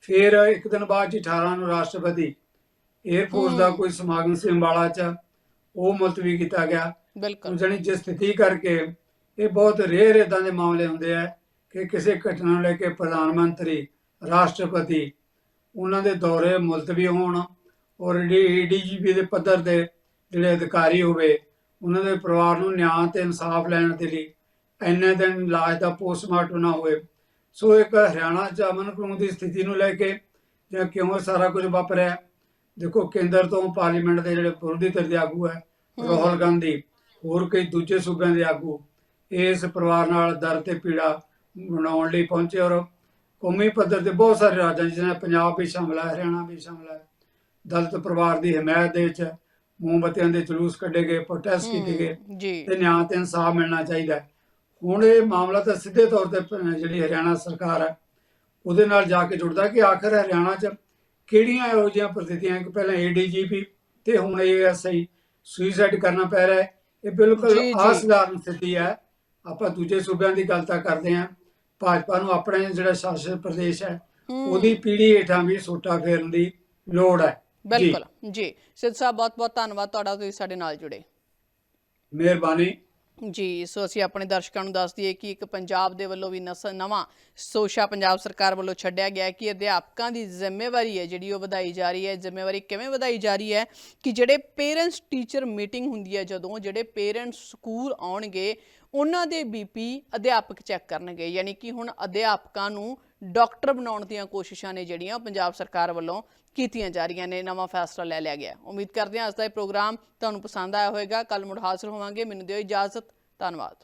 ਫਿਰ ਇੱਕ ਦਿਨ ਬਾਅਦ ਜੀ 18 ਨੂੰ ਰਾਸ਼ਟਰਪਤੀ 에ਅਰਫੋਰਸ ਦਾ ਕੋਈ ਸਮਾਗਮ ਸੀ ਅੰਬਾਲਾ ਚ ਉਹ ਮੁਲਤਵੀ ਕੀਤਾ ਗਿਆ। ਬਿਲਕੁਲ। ਜਾਣੀ ਜਿਸ ਸਥਿਤੀ ਕਰਕੇ ਇਹ ਬਹੁਤ ਰੇਅਰ ਇਦਾਂ ਦੇ ਮਾਮਲੇ ਹੁੰਦੇ ਆ ਕਿ ਕਿਸੇ ਘਟਨਾ ਨੂੰ ਲੈ ਕੇ ਪ੍ਰਧਾਨ ਮੰਤਰੀ ਰਾਸ਼ਟਰਪਤੀ ਉਹਨਾਂ ਦੇ ਦੌਰੇ ਮੁਲਤਵੀ ਹੋਣ ਔਰ ਡੀਜੀਪੀ ਦੇ ਪੱਧਰ ਦੇ ਜਿਹੜੇ ਅਧਿਕਾਰੀ ਹੋਵੇ ਉਹਨਾਂ ਦੇ ਪਰਿਵਾਰ ਨੂੰ ਨਿਆਂ ਤੇ ਇਨਸਾਫ ਲੈਣ ਦੇ ਲਈ ਇੰਨੇ ਦਿਨ ਲਾਸ਼ ਦਾ ਪੋਸਟਮਾਰਟਮ ਨਾ ਹੋਏ ਸੋ ਇੱਕ ਹਰਿਆਣਾ ਚ ਅਮਨ ਕਾਨੂੰਨ ਦੀ ਸਥਿਤੀ ਨੂੰ ਲੈ ਕੇ ਜਾਂ ਕਿਉਂ ਸਾਰਾ ਕੁਝ ਵਾਪਰਿਆ ਦੇਖੋ ਕੇਂਦਰ ਤੋਂ ਪਾਰਲੀਮੈਂਟ ਦੇ ਜਿਹੜੇ ਵਿਰੋਧੀ ਧਿਰ ਦੇ ਆਗੂ ਹੈ ਰਾਹੁਲ ਗਾਂਧੀ ਹੋਰ ਕਈ ਦੂਜੇ ਸੂਬਿਆਂ ਦੇ ਆਗੂ ਇਸ ਪਰਿਵਾਰ ਨਾਲ ਦਰਦ ਤੇ ਪੀੜਾ ਮਨਾਉਣ ਲਈ ਪਹੁੰਚੇ ਔਰ ਕੌਮੀ ਪੱਧਰ ਤੇ ਬਹੁਤ ਸਾਰੇ ਰਾਜਾਂ ਜਿਵੇਂ ਪੰਜਾਬ ਵੀ ਸ਼ਾਮਲ ਹੈ ਹਰਿਆਣਾ ਵੀ ਸ਼ਾਮਲ ਹੈ ਦਲਿਤ ਪਰਿਵਾਰ ਦੀ ਹਮਾਇਤ ਦੇ ਵਿੱਚ ਮੋਮਬੱਤੀਆਂ ਦੇ ਜਲੂਸ ਕੱਢੇ ਗਏ ਪ੍ਰੋਟੈਸਟ ਕੀਤੇ ਗਏ ਤੇ ਨਿਆਂ ਤੇ ਇਨਸਾਫ ਮਿਲਣਾ ਚਾਹੀਦਾ। ਹੁਣ ਇਹ ਮਾਮਲਾ ਤਾਂ ਸਿੱਧੇ ਤੌਰ ਤੇ ਜਿਹੜੀ ਹਰਿਆਣਾ ਸਰਕਾਰ ਹੈ ਉਹਦੇ ਨਾਲ ਜਾ ਕੇ ਜੁੜਦਾ ਕਿ ਆਖਰ ਹਰਿਆਣਾ 'ਚ ਕਿਹੜੀਆਂ ਇਹੋ ਜਿਹੀਆਂ ਪ੍ਰਸਥਿਤੀਆਂ? ਕਿ ਪਹਿਲਾਂ ਏਡੀਜੀਪੀ ਤੇ ਹੁਣ ਏਐਸਆਈ ਸੁਸਾਈਡ ਕਰਨਾ ਪੈ ਰਿਹਾ ਹੈ। ਇਹ ਬਿਲਕੁਲ। ਅਸਾਧਾਰਨ ਸਥਿਤੀ ਹੈ। ਆਪਾਂ ਦੂਜੇ ਸੂਬਿਆਂ ਦੀ ਗੱਲ ਤਾਂ ਕਰਦੇ ਹਾਂ। ਭਾਜਪਾ ਨੂੰ ਆਪਣੇ ਜਿਹੜਾ ਸ਼ਾਸਿਤ ਪ੍ਰਦੇਸ਼ ਹੈ। ਉਹਦੀ ਪੀੜ੍ਹੀ ਹੇਠਾਂ ਵੀ ਸੋਟਾ ਫੇਰਨ ਦੀ ਲੋੜ ਹੈ। ਬਿਲਕੁਲ। ਜੀ। ਸਿੱਧ ਸਾਹਿਬ ਬਹੁਤ ਬਹੁਤ ਧੰਨਵਾਦ ਤੁਹਾਡਾ। ਤੁਸੀਂ ਸਾਡੇ ਨਾਲ ਜੁੜੇ। ਮਿਹਰਬਾਨੀ। ਜੀ, ਸੋ ਅਸੀਂ ਆਪਣੇ ਦਰਸ਼ਕਾਂ ਨੂੰ ਦੱਸ ਦਈਏ ਕਿ ਇੱਕ ਪੰਜਾਬ ਦੇ ਵੱਲੋਂ ਵੀ ਨਸ, ਨਵਾਂ ਸੋਸ਼ਾ ਪੰਜਾਬ ਸਰਕਾਰ ਵੱਲੋਂ ਛੱਡਿਆ ਗਿਆ ਕਿ ਅਧਿਆਪਕਾਂ ਦੀ ਜ਼ਿੰਮੇਵਾਰੀ ਹੈ ਜਿਹੜੀ ਉਹ ਵਧਾਈ ਜਾ ਰਹੀ ਹੈ। ਜ਼ਿੰਮੇਵਾਰੀ ਕਿਵੇਂ ਵਧਾਈ ਜਾ ਰਹੀ ਹੈ? ਕਿ ਜਿਹੜੇ ਪੇਰੈਂਟਸ ਟੀਚਰ ਮੀਟਿੰਗ ਹੁੰਦੀ ਹੈ ਜਦੋਂ ਜਿਹੜੇ ਪੇਰੈਂਟਸ ਸਕੂਲ ਆਉਣਗੇ, ਉਹਨਾਂ ਦੇ ਬੀਪੀ ਅਧਿਆਪਕ ਚੈੱਕ ਕਰਨਗੇ। ਯਾਨੀ ਕਿ ਹੁਣ ਅਧਿਆਪਕਾਂ ਨੂੰ ਡਾਕਟਰ ਬਣਾਉਣ ਦੀਆਂ ਕੋਸ਼ਿਸ਼ਾਂ ਨੇ ਜਿਹੜੀਆਂ ਉਹ ਪੰਜਾਬ ਸਰਕਾਰ ਵੱਲੋਂ ਕੀਤੀਆਂ ਜਾ ਰਹੀਆਂ ਨੇ, ਨਵਾਂ ਫੈਸਲਾ ਲੈ ਲਿਆ ਗਿਆ ਉਮੀਦ ਕਰਦੇ ਹਾਂ ਅੱਜ ਦਾ ਇਹ ਪ੍ਰੋਗਰਾਮ ਤੁਹਾਨੂੰ ਪਸੰਦ ਆਇਆ ਹੋਵੇਗਾ। ਕੱਲ ਮੁੜ ਹਾਜ਼ਰ ਹੋਵਾਂਗੇ। ਮੈਨੂੰ ਦਿਓ ਇਜਾਜ਼ਤ। ਧੰਨਵਾਦ।